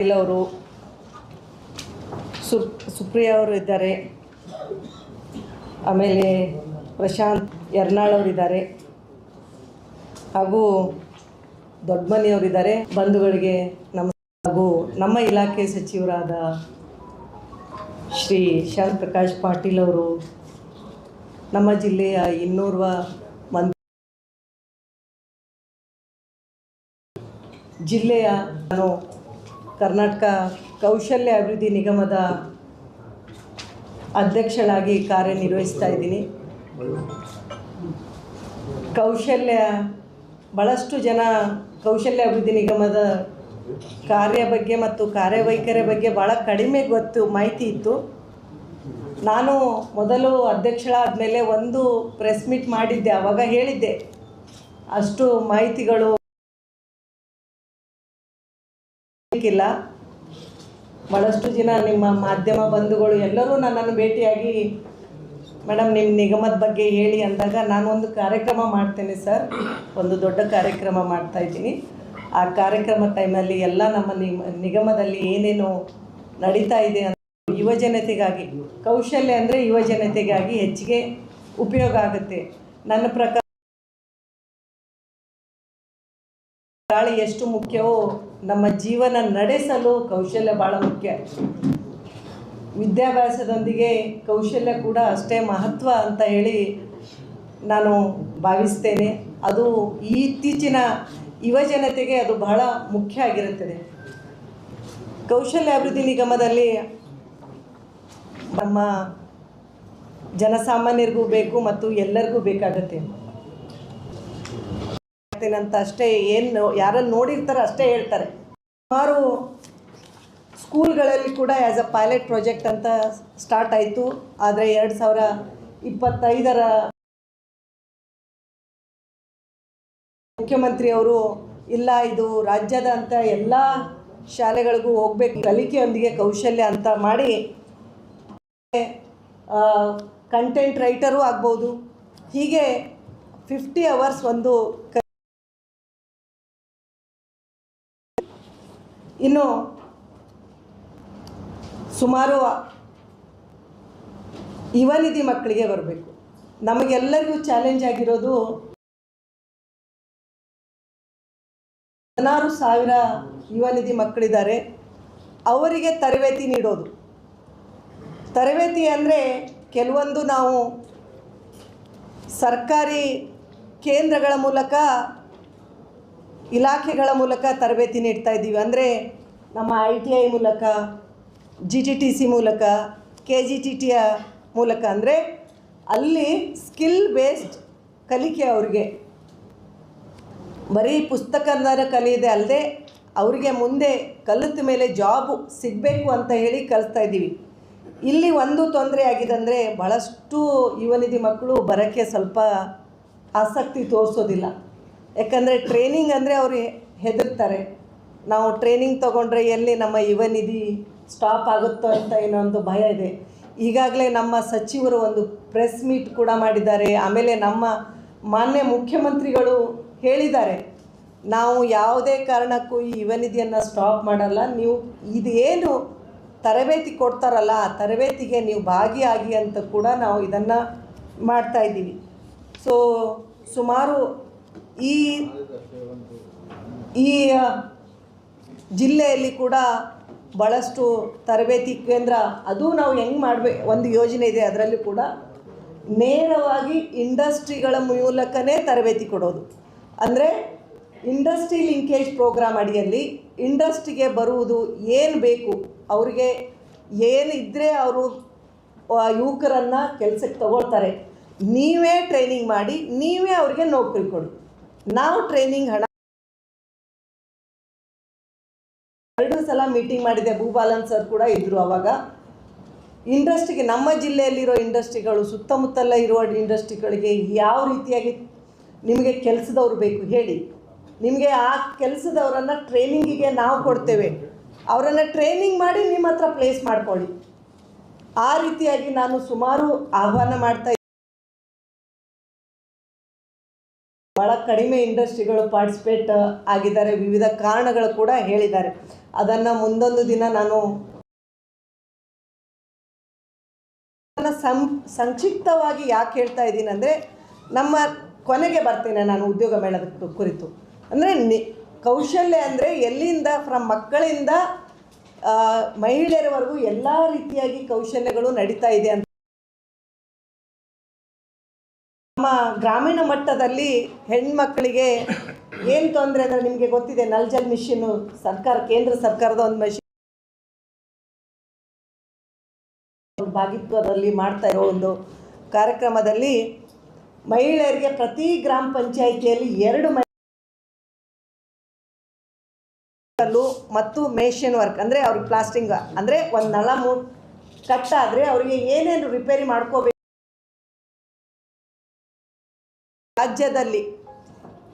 ಅವರು ಸುಪ್ರಿಯಾ ಅವರು ಇದ್ದಾರೆ. ಆಮೇಲೆ ಪ್ರಶಾಂತ್ ಯರ್ನಾಳ್ ಅವರಿದ್ದಾರೆ ಹಾಗೂ ದೊಡ್ಡಮನಿಯವರಿದ್ದಾರೆ ಬಂಧುಗಳಿಗೆ ನಮ್ಮ ಹಾಗೂ ನಮ್ಮ ಇಲಾಖೆ ಸಚಿವರಾದ ಶ್ರೀ ಶಾಂತ್ ಪ್ರಕಾಶ್ ಪಾಟೀಲ್ ಅವರು ನಮ್ಮ ಜಿಲ್ಲೆಯ ಇನ್ನೋರ್ವ ಮಂದಿ ಜಿಲ್ಲೆಯ ನಾನು ಕರ್ನಾಟಕ ಕೌಶಲ್ಯ ಅಭಿವೃದ್ಧಿ ನಿಗಮದ ಅಧ್ಯಕ್ಷಳಾಗಿ ಕಾರ್ಯನಿರ್ವಹಿಸ್ತಾ ಇದ್ದೀನಿ. ಕೌಶಲ್ಯ ಭಾಳಷ್ಟು ಜನ ಕೌಶಲ್ಯ ಅಭಿವೃದ್ಧಿ ನಿಗಮದ ಕಾರ್ಯ ಬಗ್ಗೆ ಮತ್ತು ಕಾರ್ಯವೈಖರಿ ಬಗ್ಗೆ ಭಾಳ ಕಡಿಮೆ ಗೊತ್ತು, ಮಾಹಿತಿ ಇತ್ತು. ನಾನು ಮೊದಲು ಅಧ್ಯಕ್ಷಳಾದ ಮೇಲೆ ಒಂದು ಪ್ರೆಸ್ ಮೀಟ್ ಮಾಡಿದ್ದೆ ಆವಾಗ ಹೇಳಿದ್ದೆ. ಅಷ್ಟು ಮಾಹಿತಿಗಳು ಇಲ್ಲ ಭಾಳಷ್ಟು ಜನ ನಿಮ್ಮ ಮಾಧ್ಯಮ ಬಂಧುಗಳು ಎಲ್ಲರೂ ನನ್ನನ್ನು ಭೇಟಿಯಾಗಿ ಮೇಡಮ್ ನಿಮ್ಮ ನಿಗಮದ ಬಗ್ಗೆ ಹೇಳಿ ಅಂದಾಗ ನಾನು ಒಂದು ಕಾರ್ಯಕ್ರಮ ಮಾಡ್ತೇನೆ ಸರ್. ಒಂದು ದೊಡ್ಡ ಕಾರ್ಯಕ್ರಮ ಮಾಡ್ತಾ ಇದ್ದೀನಿ. ಆ ಕಾರ್ಯಕ್ರಮ ಟೈಮಲ್ಲಿ ಎಲ್ಲ ನಮ್ಮ ನಿಮ್- ನಿಗಮದಲ್ಲಿ ಏನೇನು ನಡೀತಾ ಇದೆ ಅಂತ ಯುವ ಜನತೆಗಾಗಿ ಕೌಶಲ್ಯ ಅಂದರೆ ಯುವ ಜನತೆಗಾಗಿ ಹೆಚ್ಚಿಗೆ ಉಪಯೋಗ ಆಗುತ್ತೆ. ನನ್ನ ಪ್ರಕಾರ ಗಾಳಿ ಎಷ್ಟು ಮುಖ್ಯವೋ, ನಮ್ಮ ಜೀವನ ನಡೆಸಲು ಕೌಶಲ್ಯ ಭಾಳ ಮುಖ್ಯ. ವಿದ್ಯಾಭ್ಯಾಸದೊಂದಿಗೆ ಕೌಶಲ್ಯ ಕೂಡ ಅಷ್ಟೇ ಮಹತ್ವ ಅಂತ ಹೇಳಿ ನಾನು ಭಾವಿಸ್ತೇನೆ. ಅದು ಇತ್ತೀಚಿನ ಯುವ ಜನತೆಗೆ ಅದು ಬಹಳ ಮುಖ್ಯ ಆಗಿರುತ್ತದೆ. ಕೌಶಲ್ಯ ಅಭಿವೃದ್ಧಿ ನಿಗಮದಲ್ಲಿ ನಮ್ಮ ಜನಸಾಮಾನ್ಯರಿಗೂ ಬೇಕು ಮತ್ತು ಎಲ್ಲರಿಗೂ ಬೇಕಾಗತ್ತೆ. ಅಂತ ಅಷ್ಟೇ ಏನು ಯಾರನ್ನು ನೋಡಿರ್ತಾರೋ ಅಷ್ಟೇ ಹೇಳ್ತಾರೆ. ಸುಮಾರು ಸ್ಕೂಲ್ಗಳಲ್ಲಿ ಕೂಡ ಆ್ಯಸ್ ಅ ಪೈಲಟ್ ಪ್ರಾಜೆಕ್ಟ್ ಅಂತ ಸ್ಟಾರ್ಟ್ ಆಯಿತು. ಆದರೆ ಎರಡು ಸಾವಿರ ಇಪ್ಪತ್ತೈದರ ಮುಖ್ಯಮಂತ್ರಿಯವರು ಇಲ್ಲ ಇದು ರಾಜ್ಯದ ಅಂತ ಎಲ್ಲ ಶಾಲೆಗಳಿಗೂ ಹೋಗ್ಬೇಕು, ಕಲಿಕೆಯೊಂದಿಗೆ ಕೌಶಲ್ಯ ಅಂತ ಮಾಡಿ ಕಂಟೆಂಟ್ ರೈಟರೂ ಆಗ್ಬೋದು. ಹೀಗೆ ಫಿಫ್ಟಿ ಅವರ್ಸ್ ಒಂದು ಇನ್ನು ಸುಮಾರು ಯುವ ನಿಧಿ ಮಕ್ಕಳಿಗೆ ಬರಬೇಕು. ನಮಗೆಲ್ಲರಿಗೂ ಚಾಲೆಂಜ್ ಆಗಿರೋದು ಹದಿನಾರು ಸಾವಿರ ಯುವ ನಿಧಿ ಮಕ್ಕಳಿದ್ದಾರೆ. ಅವರಿಗೆ ತರಬೇತಿ ನೀಡೋದು. ತರಬೇತಿ ಅಂದರೆ ಕೆಲವೊಂದು ನಾವು ಸರ್ಕಾರಿ ಕೇಂದ್ರಗಳ ಮೂಲಕ ಇಲಾಖೆಗಳ ಮೂಲಕ ತರಬೇತಿ ನೀಡ್ತಾ ಇದ್ದೀವಿ. ಅಂದರೆ ನಮ್ಮ ಐ ಟಿ ಐ ಮೂಲಕ, ಜಿ ಟಿ ಟಿ ಸಿ ಮೂಲಕ, ಕೆ ಜಿ ಟಿ ಟಿಯ ಮೂಲಕ ಅಂದರೆ ಅಲ್ಲಿ ಸ್ಕಿಲ್ ಬೇಸ್ಡ್ ಕಲಿಕೆ ಅವ್ರಿಗೆ. ಬರೀ ಪುಸ್ತಕದ ಕಲಿಯದೆ ಅಲ್ಲದೆ ಅವರಿಗೆ ಮುಂದೆ ಕಲಿತ ಮೇಲೆ ಜಾಬು ಸಿಗಬೇಕು ಅಂತ ಹೇಳಿ ಕಲಿಸ್ತಾ ಇದ್ದೀವಿ. ಇಲ್ಲಿ ಒಂದು ತೊಂದರೆ ಆಗಿದೆ ಅಂದರೆ ಭಾಳಷ್ಟು ಯುವನಿಧಿ ಮಕ್ಕಳು ಬರೋಕ್ಕೆ ಸ್ವಲ್ಪ ಆಸಕ್ತಿ ತೋರಿಸೋದಿಲ್ಲ. ಯಾಕಂದರೆ ಟ್ರೈನಿಂಗ್ ಅಂದರೆ ಅವರು ಹೆದರ್ತಾರೆ. ನಾವು ಟ್ರೈನಿಂಗ್ ತೊಗೊಂಡ್ರೆ ಎಲ್ಲಿ ನಮ್ಮ ಯುವ ನಿಧಿ ಸ್ಟಾಪ್ ಆಗುತ್ತೋ ಅಂತ ಏನೋ ಒಂದು ಭಯ ಇದೆ. ಈಗಾಗಲೇ ನಮ್ಮ ಸಚಿವರು ಒಂದು ಪ್ರೆಸ್ ಮೀಟ್ ಕೂಡ ಮಾಡಿದ್ದಾರೆ. ಆಮೇಲೆ ನಮ್ಮ ಮಾನ್ಯ ಮುಖ್ಯಮಂತ್ರಿಗಳು ಹೇಳಿದ್ದಾರೆ, ನಾವು ಯಾವುದೇ ಕಾರಣಕ್ಕೂ ಈ ಯುವ ನಿಧಿಯನ್ನು ಸ್ಟಾಪ್ ಮಾಡಲ್ಲ. ನೀವು ಇದೇನು ತರಬೇತಿ ಕೊಡ್ತಾರಲ್ಲ, ಆ ತರಬೇತಿಗೆ ನೀವು ಭಾಗಿಯಾಗಿ ಅಂತ ಕೂಡ ನಾವು ಇದನ್ನು ಮಾಡ್ತಾ ಇದ್ದೀವಿ. ಸೊ ಸುಮಾರು ಈ ಈ ಜಿಲ್ಲೆಯಲ್ಲಿ ಕೂಡ ಭಾಳಷ್ಟು ತರಬೇತಿ ಕೇಂದ್ರ, ಅದು ನಾವು ಹೆಂಗೆ ಮಾಡಬೇಕು ಒಂದು ಯೋಜನೆ ಇದೆ, ಅದರಲ್ಲಿ ಕೂಡ ನೇರವಾಗಿ ಇಂಡಸ್ಟ್ರಿಗಳ ಮೂಲಕನೇ ತರಬೇತಿ ಕೊಡೋದು. ಅಂದರೆ ಇಂಡಸ್ಟ್ರಿ ಲಿಂಕೇಜ್ ಪ್ರೋಗ್ರಾಮ್ ಅಡಿಯಲ್ಲಿ ಇಂಡಸ್ಟ್ರಿಗೆ ಬರುವುದು ಏನು ಬೇಕು, ಅವರಿಗೆ ಏನು ಇದ್ದರೆ ಅವರು ಯುವಕರನ್ನು ಕೆಲಸಕ್ಕೆ ತಗೊಳ್ತಾರೆ. ನೀವೇ ಟ್ರೈನಿಂಗ್ ಮಾಡಿ, ನೀವೇ ಅವ್ರಿಗೆ ನೌಕರಿ ಕೊಡಿ. ನಾವು ಟ್ರೈನಿಂಗ್ ಹಣ ಎರಡು ಸಲ ಮೀಟಿಂಗ್ ಮಾಡಿದೆ ಭೂಬಾಲನ್ ಸರ್ ಕೂಡ ಇದ್ದರು ಅವಾಗ. ಇಂಡಸ್ಟ್ರಿಗೆ ನಮ್ಮ ಜಿಲ್ಲೆಯಲ್ಲಿರೋ ಇಂಡಸ್ಟ್ರಿಗಳು ಸುತ್ತಮುತ್ತಲ ಇರುವ ಇಂಡಸ್ಟ್ರಿಗಳಿಗೆ ಯಾವ ರೀತಿಯಾಗಿ ನಿಮಗೆ ಕೆಲಸದವ್ರು ಬೇಕು ಹೇಳಿ. ನಿಮಗೆ ಆ ಕೆಲಸದವರನ್ನು ಟ್ರೈನಿಂಗಿಗೆ ನಾವು ಕೊಡ್ತೇವೆ. ಅವರನ್ನು ಟ್ರೈನಿಂಗ್ ಮಾಡಿ ನಿಮ್ಮ ಹತ್ರ ಪ್ಲೇಸ್ ಮಾಡ್ಕೊಳ್ಳಿ. ಆ ರೀತಿಯಾಗಿ ನಾನು ಸುಮಾರು ಆಹ್ವಾನ ಮಾಡ್ತಾ ಭಾಳ ಕಡಿಮೆ ಇಂಡಸ್ಟ್ರಿಗಳು ಪಾರ್ಟಿಸಿಪೇಟ್ ಆಗಿದ್ದಾರೆ. ವಿವಿಧ ಕಾರಣಗಳು ಕೂಡ ಹೇಳಿದ್ದಾರೆ. ಅದನ್ನು ಮುಂದೊಂದು ದಿನ ನಾನು ಸಂಕ್ಷಿಪ್ತವಾಗಿ ಯಾಕೆ ಹೇಳ್ತಾ ಇದ್ದೀನಿ ಅಂದರೆ ನಮ್ಮ ಕೊನೆಗೆ ಬರ್ತೇನೆ ನಾನು ಉದ್ಯೋಗ ಮೇಳದ ಕುರಿತು. ಅಂದರೆ ನಿ, ಕೌಶಲ್ಯ ಅಂದರೆ ಎಲ್ಲಿಂದ ಫ್ರಮ್ ಮಕ್ಕಳಿಂದ ಮಹಿಳೆಯರವರೆಗೂ ಎಲ್ಲ ರೀತಿಯಾಗಿ ಕೌಶಲ್ಯಗಳು ನಡೀತಾ ಇದೆ ಅಂತ ಗ್ರಾಮೀಣ ಮಟ್ಟದಲ್ಲಿ ಹೆಣ್ಮಕ್ಳಿಗೆ ಏನು ತೊಂದರೆ ಅಂದರೆ ನಿಮಗೆ ಗೊತ್ತಿದೆ, ನಲ್ ಜಲ್ ಮಿಷಿನ್ನು ಸರ್ಕಾರ, ಕೇಂದ್ರ ಸರ್ಕಾರದ ಒಂದು ಮಿಷನ್ ಭಾಗಿತ್ವದಲ್ಲಿ ಮಾಡ್ತಾ ಇರೋ ಒಂದು ಕಾರ್ಯಕ್ರಮದಲ್ಲಿ ಮಹಿಳೆಯರಿಗೆ ಪ್ರತಿ ಗ್ರಾಮ ಪಂಚಾಯಿತಿಯಲ್ಲಿ ಎರಡು ಮಹಿಳೆ ಮತ್ತು ಮೇಷನ್ ವರ್ಕ್. ಅಂದರೆ ಅವ್ರಿಗೆ ಪ್ಲಾಸ್ಟಿಂಗ್, ಅಂದರೆ ಒಂದು ನಳ ಮೂ ಕಟ್ಟಾದರೆ ಅವರಿಗೆ ಏನೇನು ರಿಪೇರಿ ಮಾಡ್ಕೋಬೇಕು ರಾಜ್ಯದಲ್ಲಿ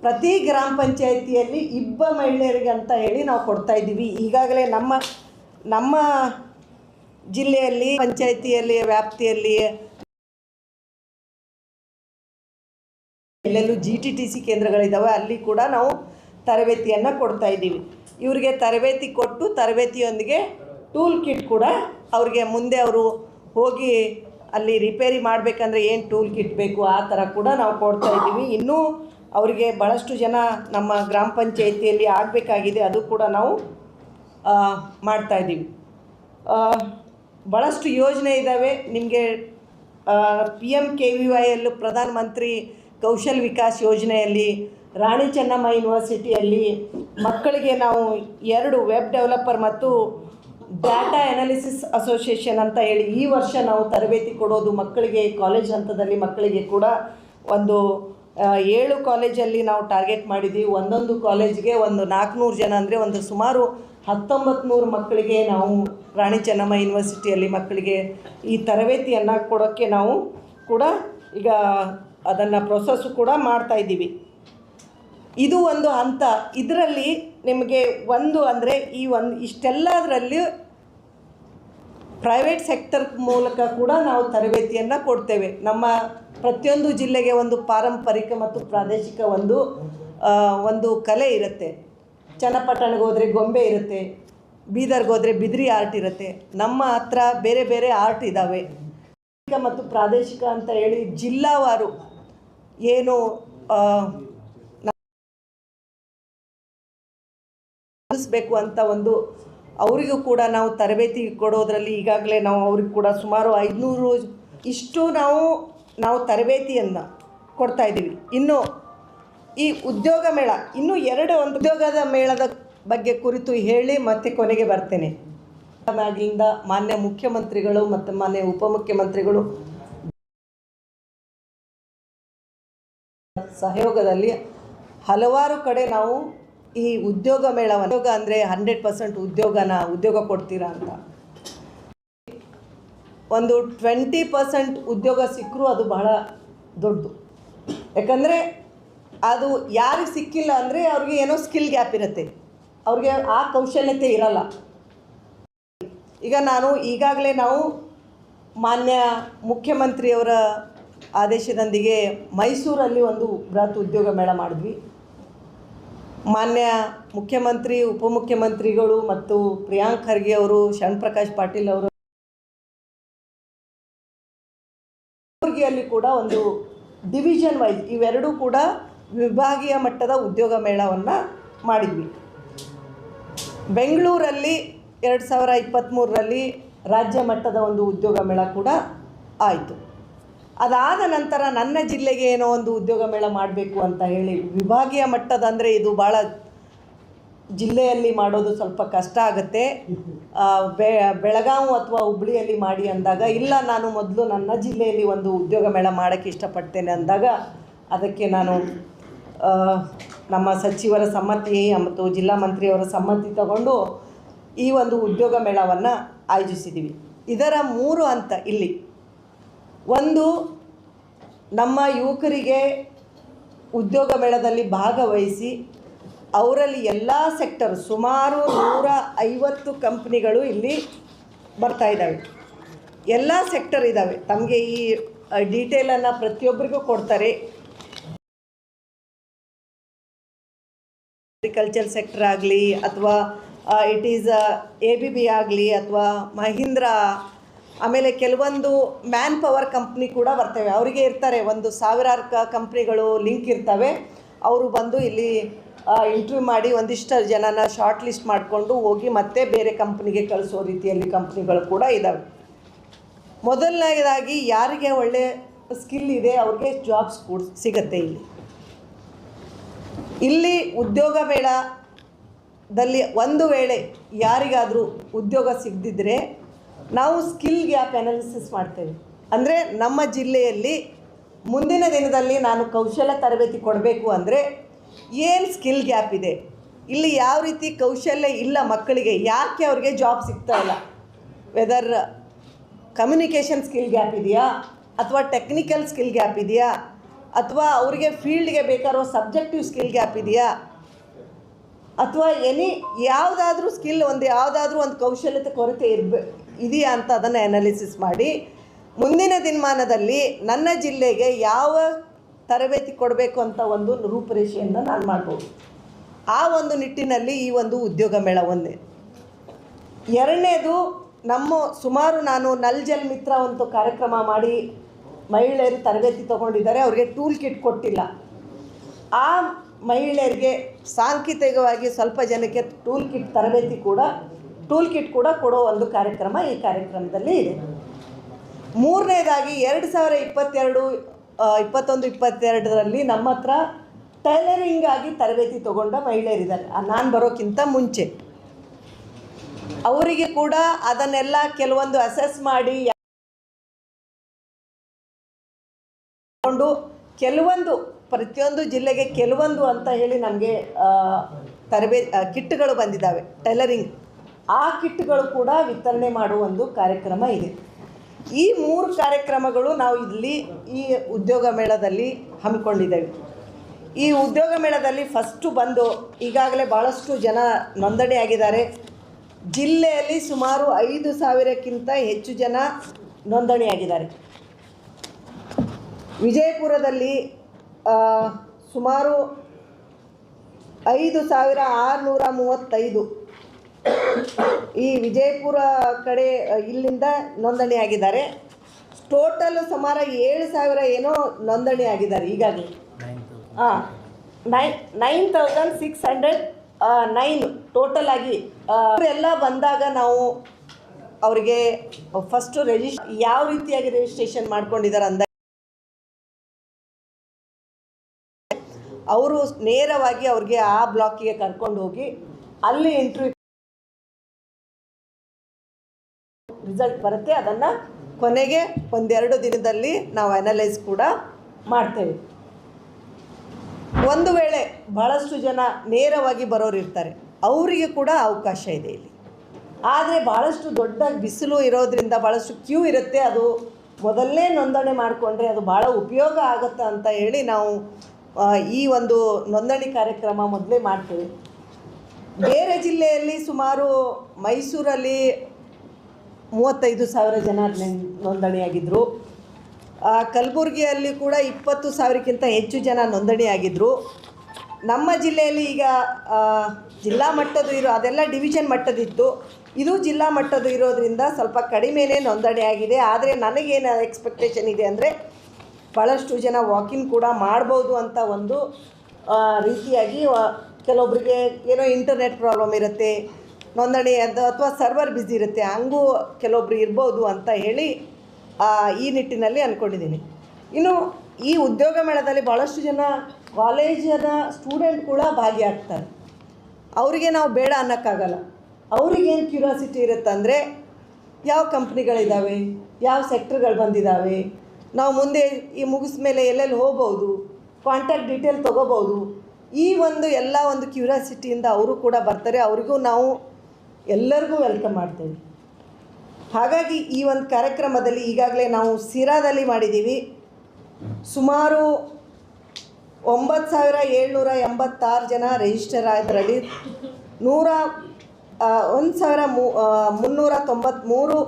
ಪ್ರತಿ ಗ್ರಾಮ ಪಂಚಾಯಿತಿಯಲ್ಲಿ ಇಬ್ಬ ಮಹಿಳೆಯರಿಗೆ ಅಂತ ಹೇಳಿ ನಾವು ಕೊಡ್ತಾ ಇದ್ದೀವಿ. ಈಗಾಗಲೇ ನಮ್ಮ ನಮ್ಮ ಜಿಲ್ಲೆಯಲ್ಲಿ, ಪಂಚಾಯಿತಿಯಲ್ಲಿ, ವ್ಯಾಪ್ತಿಯಲ್ಲಿ ಎಲ್ಲೆಲ್ಲೂ ಜಿ ಟಿ ಟಿ ಸಿ ಕೇಂದ್ರಗಳಿದ್ದಾವೆ ಅಲ್ಲಿ ಕೂಡ ನಾವು ತರಬೇತಿಯನ್ನು ಕೊಡ್ತಾ ಇದ್ದೀವಿ. ಇವರಿಗೆ ತರಬೇತಿ ಕೊಟ್ಟು ತರಬೇತಿಯೊಂದಿಗೆ ಟೂಲ್ ಕಿಟ್ ಕೂಡ ಅವ್ರಿಗೆ ಮುಂದೆ ಅವರು ಹೋಗಿ ಅಲ್ಲಿ ರಿಪೇರಿ ಮಾಡಬೇಕಂದ್ರೆ ಏನು ಟೂಲ್ ಕಿಟ್ ಬೇಕು ಆ ಥರ ಕೂಡ ನಾವು ಕೊಡ್ತಾ ಇದ್ದೀವಿ. ಇನ್ನೂ ಅವರಿಗೆ ಭಾಳಷ್ಟು ಜನ ನಮ್ಮ ಗ್ರಾಮ ಪಂಚಾಯಿತಿಯಲ್ಲಿ ಆಗಬೇಕಾಗಿದೆ ಅದು ಕೂಡ ನಾವು ಮಾಡ್ತಾ ಆ, ಭಾಳಷ್ಟು ಯೋಜನೆ ಇದ್ದಾವೆ ನಿಮಗೆ ಪಿ ಎಂ ಕೆ ವಿ ವೈಯಲ್ಲೂ ಪ್ರಧಾನಮಂತ್ರಿ ಕೌಶಲ್ ವಿಕಾಸ್ ಯೋಜನೆಯಲ್ಲಿ ರಾಣಿ ಚೆನ್ನಮ್ಮ ಯೂನಿವರ್ಸಿಟಿಯಲ್ಲಿ ಮಕ್ಕಳಿಗೆ ನಾವು ಎರಡು ವೆಬ್ ಡೆವಲಪರ್ ಮತ್ತು ಡಾಟಾ ಅನಾಲಿಸಿಸ್ ಅಸೋಸಿಯೇಷನ್ ಅಂತ ಹೇಳಿ ಈ ವರ್ಷ ನಾವು ತರಬೇತಿ ಕೊಡೋದು ಮಕ್ಕಳಿಗೆ ಕಾಲೇಜ್ ಹಂತದಲ್ಲಿ ಮಕ್ಕಳಿಗೆ ಕೂಡ ಒಂದು ಏಳು ಕಾಲೇಜಲ್ಲಿ ನಾವು ಟಾರ್ಗೆಟ್ ಮಾಡಿದ್ದೀವಿ ಒಂದೊಂದು ಕಾಲೇಜ್ಗೆ ಒಂದು ನಾಲ್ಕುನೂರು ಜನ ಅಂದರೆ ಒಂದು ಸುಮಾರು ಹತ್ತೊಂಬತ್ತು ನೂರು ಮಕ್ಕಳಿಗೆ ನಾವು ರಾಣಿ ಚೆನ್ನಮ್ಮ ಯೂನಿವರ್ಸಿಟಿಯಲ್ಲಿ ಮಕ್ಕಳಿಗೆ ಈ ತರಬೇತಿಯನ್ನು ಕೊಡೋಕ್ಕೆ ನಾವು ಕೂಡ ಈಗ ಅದನ್ನು ಪ್ರೊಸೆಸ್ಸು ಕೂಡ ಮಾಡ್ತಾ ಇದ್ದೀವಿ. ಇದು ಒಂದು ಹಂತ. ಇದರಲ್ಲಿ ನಿಮಗೆ ಒಂದು ಅಂದರೆ ಈ ಒಂದು ಇಷ್ಟೆಲ್ಲದರಲ್ಲಿ ಪ್ರೈವೇಟ್ ಸೆಕ್ಟರ್ ಮೂಲಕ ಕೂಡ ನಾವು ತರಬೇತಿಯನ್ನು ಕೊಡ್ತೇವೆ. ನಮ್ಮ ಪ್ರತಿಯೊಂದು ಜಿಲ್ಲೆಗೆ ಒಂದು ಪಾರಂಪರಿಕ ಮತ್ತು ಪ್ರಾದೇಶಿಕ ಒಂದು ಒಂದು ಕಲೆ ಇರುತ್ತೆ. ಚನ್ನಪಟ್ಟಣಕ್ಕೆ ಹೋದರೆ ಗೊಂಬೆ ಇರುತ್ತೆ, ಬೀದರ್ಗೆ ಹೋದರೆ ಬಿದಿರಿ ಆರ್ಟ್ ಇರುತ್ತೆ. ನಮ್ಮ ಹತ್ರ ಬೇರೆ ಬೇರೆ ಆರ್ಟ್ ಇದ್ದಾವೆ ಮತ್ತು ಪ್ರಾದೇಶಿಕ ಅಂತ ಹೇಳಿ ಜಿಲ್ಲಾವಾರು ಏನು ಆ, ಅಂತ ಒಂದು ಅವರಿಗೂ ಕೂಡ ನಾವು ತರಬೇತಿ ಕೊಡೋದರಲ್ಲಿ ಈಗಾಗಲೇ ನಾವು ಅವ್ರಿಗೆ ಕೂಡ ಸುಮಾರು ಐದುನೂರು ಇಷ್ಟು ನಾವು ನಾವು ತರಬೇತಿಯನ್ನು ಕೊಡ್ತಾ ಇದ್ದೀವಿ. ಇನ್ನು ಈ ಉದ್ಯೋಗ ಮೇಳ ಇನ್ನೂ ಎರಡು ಉದ್ಯೋಗದ ಮೇಳದ ಬಗ್ಗೆ ಕುರಿತು ಹೇಳಿ ಮತ್ತೆ ಕೊನೆಗೆ ಬರ್ತೇನೆ. ಆಗಿಂದ ಮಾನ್ಯ ಮುಖ್ಯಮಂತ್ರಿಗಳು ಮತ್ತು ಮಾನ್ಯ ಉಪಮುಖ್ಯಮಂತ್ರಿಗಳು ಸಹಯೋಗದಲ್ಲಿ ಹಲವಾರು ಕಡೆ ನಾವು ಈ ಉದ್ಯೋಗ ಮೇಳವನ್ನು ಉದ್ಯೋಗ ಅಂದರೆ ಹಂಡ್ರೆಡ್ ಪರ್ಸೆಂಟ್ ಉದ್ಯೋಗನ ಉದ್ಯೋಗ ಕೊಡ್ತೀರಾ ಅಂತ. ಒಂದು ಟ್ವೆಂಟಿ ಪರ್ಸೆಂಟ್ ಉದ್ಯೋಗ ಸಿಕ್ಕರೂ ಅದು ಬಹಳ ದೊಡ್ಡದು. ಯಾಕಂದರೆ ಅದು ಯಾರಿಗೆ ಸಿಕ್ಕಿಲ್ಲ ಅಂದರೆ ಅವ್ರಿಗೆ ಏನೋ ಸ್ಕಿಲ್ ಗ್ಯಾಪ್ ಇರುತ್ತೆ. ಅವ್ರಿಗೆ ಆ ಕೌಶಲ್ಯತೆ ಇರಲ್ಲ. ಈಗ ನಾನು ಈಗಾಗಲೇ ನಾವು ಮಾನ್ಯ ಮುಖ್ಯಮಂತ್ರಿಯವರ ಆದೇಶದೊಂದಿಗೆ ಮೈಸೂರಲ್ಲಿ ಒಂದು ಬೃಹತ್ ಉದ್ಯೋಗ ಮೇಳ ಮಾಡಿದ್ವಿ. ಮಾನ್ಯ ಮುಖ್ಯಮಂತ್ರಿ, ಉಪಮುಖ್ಯಮಂತ್ರಿಗಳು ಮತ್ತು ಪ್ರಿಯಾಂಕ್ ಖರ್ಗೆ ಅವರು, ಶರಣ್ ಪ್ರಕಾಶ್ ಪಾಟೀಲ್ ಅವರು ಕಲಬುರಗಿಯಲ್ಲಿ ಕೂಡ ಒಂದು ಡಿವಿಷನ್ ವೈಸ್ ಇವೆರಡೂ ಕೂಡ ವಿಭಾಗೀಯ ಮಟ್ಟದ ಉದ್ಯೋಗ ಮೇಳವನ್ನು ಮಾಡಿದ್ವಿ. ಬೆಂಗಳೂರಲ್ಲಿ ಎರಡು ಸಾವಿರ ಇಪ್ಪತ್ತ್ಮೂರರಲ್ಲಿ ರಾಜ್ಯ ಮಟ್ಟದ ಒಂದು ಉದ್ಯೋಗ ಮೇಳ ಕೂಡ ಆಯಿತು. ಅದಾದ ನಂತರ ನನ್ನ ಜಿಲ್ಲೆಗೆ ಏನೋ ಒಂದು ಉದ್ಯೋಗ ಮೇಳ ಮಾಡಬೇಕು ಅಂತ ಹೇಳಿ ವಿಭಾಗೀಯ ಮಟ್ಟದ ಅಂದರೆ ಇದು ಭಾಳ ಜಿಲ್ಲೆಯಲ್ಲಿ ಮಾಡೋದು ಸ್ವಲ್ಪ ಕಷ್ಟ ಆಗುತ್ತೆ. ಬೆ, ಬೆಳಗಾವಿ ಅಥವಾ ಹುಬ್ಳಿಯಲ್ಲಿ ಮಾಡಿ ಅಂದಾಗ, ಇಲ್ಲ, ನಾನು ಮೊದಲು ನನ್ನ ಜಿಲ್ಲೆಯಲ್ಲಿ ಒಂದು ಉದ್ಯೋಗ ಮೇಳ ಮಾಡೋಕ್ಕೆ ಇಷ್ಟಪಡ್ತೇನೆ ಅಂದಾಗ ಅದಕ್ಕೆ ನಾನು ನಮ್ಮ ಸಚಿವರ ಸಮ್ಮತಿ ಮತ್ತು ಜಿಲ್ಲಾ ಮಂತ್ರಿಯವರ ಸಮ್ಮತಿ ತಗೊಂಡು ಈ ಒಂದು ಉದ್ಯೋಗ ಮೇಳವನ್ನು ಆಯೋಜಿಸಿದ್ದೀವಿ ಇದರ ಮೂರು ಹಂತ ಇಲ್ಲಿ. ಒಂದು, ನಮ್ಮ ಯುವಕರಿಗೆ ಉದ್ಯೋಗ ಮೇಳದಲ್ಲಿ ಭಾಗವಹಿಸಿ ಅವರಲ್ಲಿ ಎಲ್ಲ ಸೆಕ್ಟರ್ ಸುಮಾರು ನೂರ ಐವತ್ತು ಕಂಪ್ನಿಗಳು ಇಲ್ಲಿ ಬರ್ತಾ ಇದ್ದಾವೆ. ಎಲ್ಲ ಸೆಕ್ಟರ್ ಇದ್ದಾವೆ. ತಮಗೆ ಈ ಡೀಟೇಲನ್ನು ಪ್ರತಿಯೊಬ್ಬರಿಗೂ ಕೊಡ್ತಾರೆ. ಅಗ್ರಿಕಲ್ಚರ್ ಸೆಕ್ಟರ್ ಆಗಲಿ, ಅಥವಾ it is A B B ಆಗಲಿ, ಅಥವಾ ಮಹೀಂದ್ರ ಆಮೇಲೆ ಕೆಲವೊಂದು ಮ್ಯಾನ್ ಪವರ್ ಕಂಪ್ನಿ ಕೂಡ ಬರ್ತವೆ. ಅವರಿಗೆ ಇರ್ತಾರೆ. ಒಂದು ಸಾವಿರಾರು ಕ ಕಂಪ್ನಿಗಳು ಲಿಂಕ್ ಇರ್ತವೆ. ಅವರು ಬಂದು ಇಲ್ಲಿ ಇಂಟರ್ವ್ಯೂ ಮಾಡಿ ಒಂದಿಷ್ಟು ಜನನ ಶಾರ್ಟ್ ಲಿಸ್ಟ್ ಮಾಡಿಕೊಂಡು ಹೋಗಿ ಮತ್ತೆ ಬೇರೆ ಕಂಪ್ನಿಗೆ ಕಳಿಸೋ ರೀತಿಯಲ್ಲಿ ಕಂಪ್ನಿಗಳು ಕೂಡ ಇದ್ದಾವೆ ಮೊದಲನೇದಾಗಿ ಯಾರಿಗೆ ಒಳ್ಳೆ ಸ್ಕಿಲ್ ಇದೆ, ಅವ್ರಿಗೆ ಜಾಬ್ಸ್ ಕೂಡ ಸಿಗತ್ತೆ ಇಲ್ಲಿ. ಇಲ್ಲಿ ಉದ್ಯೋಗ ಮೇಳದಲ್ಲಿ ಒಂದು ವೇಳೆ ಯಾರಿಗಾದರೂ ಉದ್ಯೋಗ ಸಿಗದಿದ್ದರೆ ನಾವು ಸ್ಕಿಲ್ ಗ್ಯಾಪ್ ಅನಾಲಿಸಿಸ್ ಮಾಡ್ತೇವೆ. ಅಂದರೆ ನಮ್ಮ ಜಿಲ್ಲೆಯಲ್ಲಿ ಮುಂದಿನ ದಿನದಲ್ಲಿ ನಾನು ಕೌಶಲ್ಯ ತರಬೇತಿ ಕೊಡಬೇಕು ಅಂದರೆ ಏನು ಸ್ಕಿಲ್ ಗ್ಯಾಪ್ ಇದೆ? ಇಲ್ಲಿ ಯಾವ ರೀತಿ ಕೌಶಲ್ಯ ಇಲ್ಲ ಮಕ್ಕಳಿಗೆ? ಯಾಕೆ ಅವ್ರಿಗೆ ಜಾಬ್ ಸಿಗ್ತಾ ಇಲ್ಲ? ವೆದರ್ ಕಮ್ಯುನಿಕೇಷನ್ ಸ್ಕಿಲ್ ಗ್ಯಾಪ್ ಇದೆಯಾ? ಅಥವಾ ಟೆಕ್ನಿಕಲ್ ಸ್ಕಿಲ್ ಗ್ಯಾಪ್ ಇದೆಯಾ? ಅಥವಾ ಅವರಿಗೆ ಫೀಲ್ಡ್ಗೆ ಬೇಕಾಗಿರೋ ಸಬ್ಜೆಕ್ಟಿವ್ ಸ್ಕಿಲ್ ಗ್ಯಾಪ್ ಇದೆಯಾ? ಅಥವಾ ಎನಿ ಯಾವುದಾದ್ರೂ ಸ್ಕಿಲ್ ಒಂದು ಯಾವುದಾದ್ರೂ ಒಂದು ಕೌಶಲ್ಯತೆ ಕೊರತೆ ಇರಬೇ, ಇದೆಯಾ ಅಂತ ಅದನ್ನು ಅನಾಲಿಸಿಸ್ ಮಾಡಿ. ಮುಂದಿನ ದಿನಮಾನದಲ್ಲಿ ನನ್ನ ಜಿಲ್ಲೆಗೆ ಯಾವ ತರಬೇತಿ ಕೊಡಬೇಕು ಅಂತ ಒಂದು ರೂಪುರೇಷೆಯನ್ನು ನಾನು ಮಾಡ್ಬೋದು. ಆ ಒಂದು ನಿಟ್ಟಿನಲ್ಲಿ ಈ ಒಂದು ಉದ್ಯೋಗ ಮೇಳ ಒಂದೇ ಎರಡನೇದು ನಮ್ಮ ಸುಮಾರು ನಾನು ನಲ್ ಜಲ್ ಮಿತ್ರ ಒಂದು ಕಾರ್ಯಕ್ರಮ ಮಾಡಿ ಮಹಿಳೆಯರು ತರಬೇತಿ ತಗೊಂಡಿದ್ದಾರೆ, ಅವ್ರಿಗೆ ಟೂಲ್ ಕಿಟ್ ಕೊಟ್ಟಿಲ್ಲ. ಆ ಮಹಿಳೆಯರಿಗೆ ಸಾಂಕೇತಿಕವಾಗಿ ಸ್ವಲ್ಪ ಜನಕ್ಕೆ ಟೂಲ್ ಕಿಟ್ ತರಬೇತಿ ಕೂಡ ಟೂಲ್ ಕಿಟ್ ಕೂಡ ಕೊಡೋ ಒಂದು ಕಾರ್ಯಕ್ರಮ ಈ ಕಾರ್ಯಕ್ರಮದಲ್ಲಿ ಇದೆ. ಮೂರನೇದಾಗಿ ಎರಡು ಸಾವಿರ ಇಪ್ಪತ್ತೆರಡು ಇಪ್ಪತ್ತೊಂದು, ಇಪ್ಪತ್ತೆರಡರಲ್ಲಿ ನಮ್ಮ ಹತ್ರ ಟೈಲರಿಂಗ್ ಆಗಿ ತರಬೇತಿ ತಗೊಂಡ ಮಹಿಳೆಯರಿದ್ದಾರೆ ನಾನು ಬರೋಕ್ಕಿಂತ ಮುಂಚೆ. ಅವರಿಗೆ ಕೂಡ ಅದನ್ನೆಲ್ಲ ಕೆಲವೊಂದು ಅಸೆಸ್ ಮಾಡಿ ಕೆಲವೊಂದು ಪ್ರತಿಯೊಂದು ಜಿಲ್ಲೆಗೆ ಕೆಲವೊಂದು ಅಂತ ಹೇಳಿ ನಮಗೆ ತರಬೇ ಆ, ಕಿಟ್ಗಳು ಬಂದಿದ್ದಾವೆ ಟೈಲರಿಂಗ್. ಆ ಕಿಟ್ಗಳು ಕೂಡ ವಿತರಣೆ ಮಾಡುವ ಒಂದು ಕಾರ್ಯಕ್ರಮ ಇದೆ. ಈ ಮೂರು ಕಾರ್ಯಕ್ರಮಗಳು ನಾವು ಇಲ್ಲಿ ಈ ಉದ್ಯೋಗ ಮೇಳದಲ್ಲಿ ಹಮ್ಮಿಕೊಂಡಿದ್ದೇವೆ. ಈ ಉದ್ಯೋಗ ಮೇಳದಲ್ಲಿ ಫಸ್ಟು ಬಂದು ಈಗಾಗಲೇ ಭಾಳಷ್ಟು ಜನ ನೋಂದಣಿ ಆಗಿದ್ದಾರೆ. ಜಿಲ್ಲೆಯಲ್ಲಿ ಸುಮಾರು ಐದು ಸಾವಿರಕ್ಕಿಂತ ಹೆಚ್ಚು ಜನ ನೋಂದಣಿಯಾಗಿದ್ದಾರೆ ವಿಜಯಪುರದಲ್ಲಿ ಸುಮಾರು ಐದು ಸಾವಿರ ಆರುನೂರ ಮೂವತ್ತೈದು. ಈ ವಿಜಯಪುರ ಕಡೆ ಇಲ್ಲಿಂದ ನೋಂದಣಿ ಆಗಿದ್ದಾರೆ. ಟೋಟಲ್ ಸುಮಾರು ಏಳು ಸಾವಿರ ಏನೋ ನೋಂದಣಿ ಆಗಿದ್ದಾರೆ ಈಗಾಗಲೇ. ಹಾಂ nine nine thousand six hundred nine total ಆಗಿ ಎಲ್ಲ ಬಂದಾಗ ನಾವು ಅವರಿಗೆ ಫಸ್ಟು ರಿಜಿಸ್ ಯಾವ ರೀತಿಯಾಗಿ ರಿಜಿಸ್ಟ್ರೇಷನ್ ಮಾಡ್ಕೊಂಡಿದ್ದಾರೆ ಅಂದ ಅವರು ನೇರವಾಗಿ ಅವ್ರಿಗೆ ಆ ಬ್ಲಾಕಿಗೆ ಕರ್ಕೊಂಡು ಹೋಗಿ ಅಲ್ಲಿ ಇಂಟರ್ವ್ಯೂ ರಿಸಲ್ಟ್ ಬರುತ್ತೆ. ಅದನ್ನು ಕೊನೆಗೆ ಒಂದೆರಡು ದಿನದಲ್ಲಿ ನಾವು ಅನಲೈಸ್ ಕೂಡ ಮಾಡ್ತೇವೆ. ಒಂದು ವೇಳೆ ಭಾಳಷ್ಟು ಜನ ನೇರವಾಗಿ ಬರೋರು ಇರ್ತಾರೆ, ಅವರಿಗೆ ಕೂಡ ಅವಕಾಶ ಇದೆ ಇಲ್ಲಿ. ಆದರೆ ಭಾಳಷ್ಟು ದೊಡ್ಡ ಬಿಸಿಲು ಇರೋದ್ರಿಂದ ಭಾಳಷ್ಟು ಕ್ಯೂ ಇರುತ್ತೆ. ಅದು ಮೊದಲನೇ ನೋಂದಣಿ ಮಾಡಿಕೊಂಡ್ರೆ ಅದು ಭಾಳ ಉಪಯೋಗ ಆಗುತ್ತೆ ಅಂತ ಹೇಳಿ ನಾವು ಈ ಒಂದು ನೋಂದಣಿ ಕಾರ್ಯಕ್ರಮ ಮೊದಲೇ ಮಾಡ್ತೀವಿ. ಬೇರೆ ಜಿಲ್ಲೆಯಲ್ಲಿ ಸುಮಾರು ಮೈಸೂರಲ್ಲಿ ಮೂವತ್ತೈದು ಸಾವಿರ ಜನ ನೋಂದಣಿಯಾಗಿದ್ದರು ಕಲಬುರಗಿಯಲ್ಲಿ ಕೂಡ ಇಪ್ಪತ್ತು ಸಾವಿರಕ್ಕಿಂತ ಹೆಚ್ಚು ಜನ ನೋಂದಣಿಯಾಗಿದ್ದರು ನಮ್ಮ ಜಿಲ್ಲೆಯಲ್ಲಿ ಈಗ ಜಿಲ್ಲಾ ಮಟ್ಟದ್ದು ಇರೋ, ಅದೆಲ್ಲ ಡಿವಿಷನ್ ಮಟ್ಟದಿತ್ತು ಇದು ಜಿಲ್ಲಾ ಮಟ್ಟದ್ದು ಇರೋದರಿಂದ ಸ್ವಲ್ಪ ಕಡಿಮೆನೇ ನೋಂದಣಿಯಾಗಿದೆ. ಆದರೆ ನನಗೇನು ಎಕ್ಸ್ಪೆಕ್ಟೇಷನ್ ಇದೆ ಅಂದರೆ ಭಾಳಷ್ಟು ಜನ ವಾಕಿಂಗ್ ಕೂಡ ಮಾಡ್ಬೋದು ಅಂತ ಒಂದು ರೀತಿಯಾಗಿ ಕೆಲವೊಬ್ಬರಿಗೆ ಏನೋ ಇಂಟರ್ನೆಟ್ ಪ್ರಾಬ್ಲಮ್ ಇರುತ್ತೆ, ನೋಂದಣಿ ಅದು ಅಥವಾ ಸರ್ವರ್ ಬ್ಯುಸಿ ಇರುತ್ತೆ, ಹಂಗೂ ಕೆಲವೊಬ್ರು ಇರ್ಬೋದು ಅಂತ ಹೇಳಿ ಈ ನಿಟ್ಟಿನಲ್ಲಿ ಅಂದ್ಕೊಂಡಿದ್ದೀನಿ ಇನ್ನು ಈ ಉದ್ಯೋಗ ಮೇಳದಲ್ಲಿ ಭಾಳಷ್ಟು ಜನ ಕಾಲೇಜಿನ ಸ್ಟೂಡೆಂಟ್ ಕೂಡ ಭಾಗಿಯಾಗ್ತಾರೆ. ಅವರಿಗೆ ನಾವು ಬೇಡ ಅನ್ನೋಕ್ಕಾಗಲ್ಲ. ಅವ್ರಿಗೇನು ಕ್ಯೂರಿಯಾಸಿಟಿ ಇರುತ್ತೆ ಅಂದರೆ ಯಾವ ಕಂಪ್ನಿಗಳಿದ್ದಾವೆ ಯಾವ ಸೆಕ್ಟ್ರ್ಗಳು ಬಂದಿದ್ದಾವೆ ನಾವು ಮುಂದೆ ಈ ಮುಗಿದ ಮೇಲೆ ಎಲ್ಲೆಲ್ಲಿ ಹೋಗ್ಬೋದು ಕಾಂಟ್ಯಾಕ್ಟ್ ಡೀಟೇಲ್ ತೊಗೋಬೋದು, ಈ ಒಂದು ಎಲ್ಲ ಒಂದು ಕ್ಯೂರಿಯಾಸಿಟಿಯಿಂದ ಅವರು ಕೂಡ ಬರ್ತಾರೆ, ಅವರಿಗೂ ನಾವು ಎಲ್ಲರಿಗೂ ವೆಲ್ಕಮ್ ಮಾಡ್ತೇವೆ. ಹಾಗಾಗಿ ಈ ಒಂದು ಕಾರ್ಯಕ್ರಮದಲ್ಲಿ ಈಗಾಗಲೇ ನಾವು ಸಿರಾದಲ್ಲಿ ಮಾಡಿದ್ದೀವಿ. ಸುಮಾರು ಒಂಬತ್ತು ಸಾವಿರ ಏಳ್ನೂರ ಎಂಬತ್ತಾರು ಜನ ರಿಜಿಸ್ಟರ್ ಆದರಲ್ಲಿ ನೂರ ಒಂದು ಸಾವಿರ ಮೂ ಮುನ್ನೂರ ತೊಂಬತ್ತ್ಮೂರು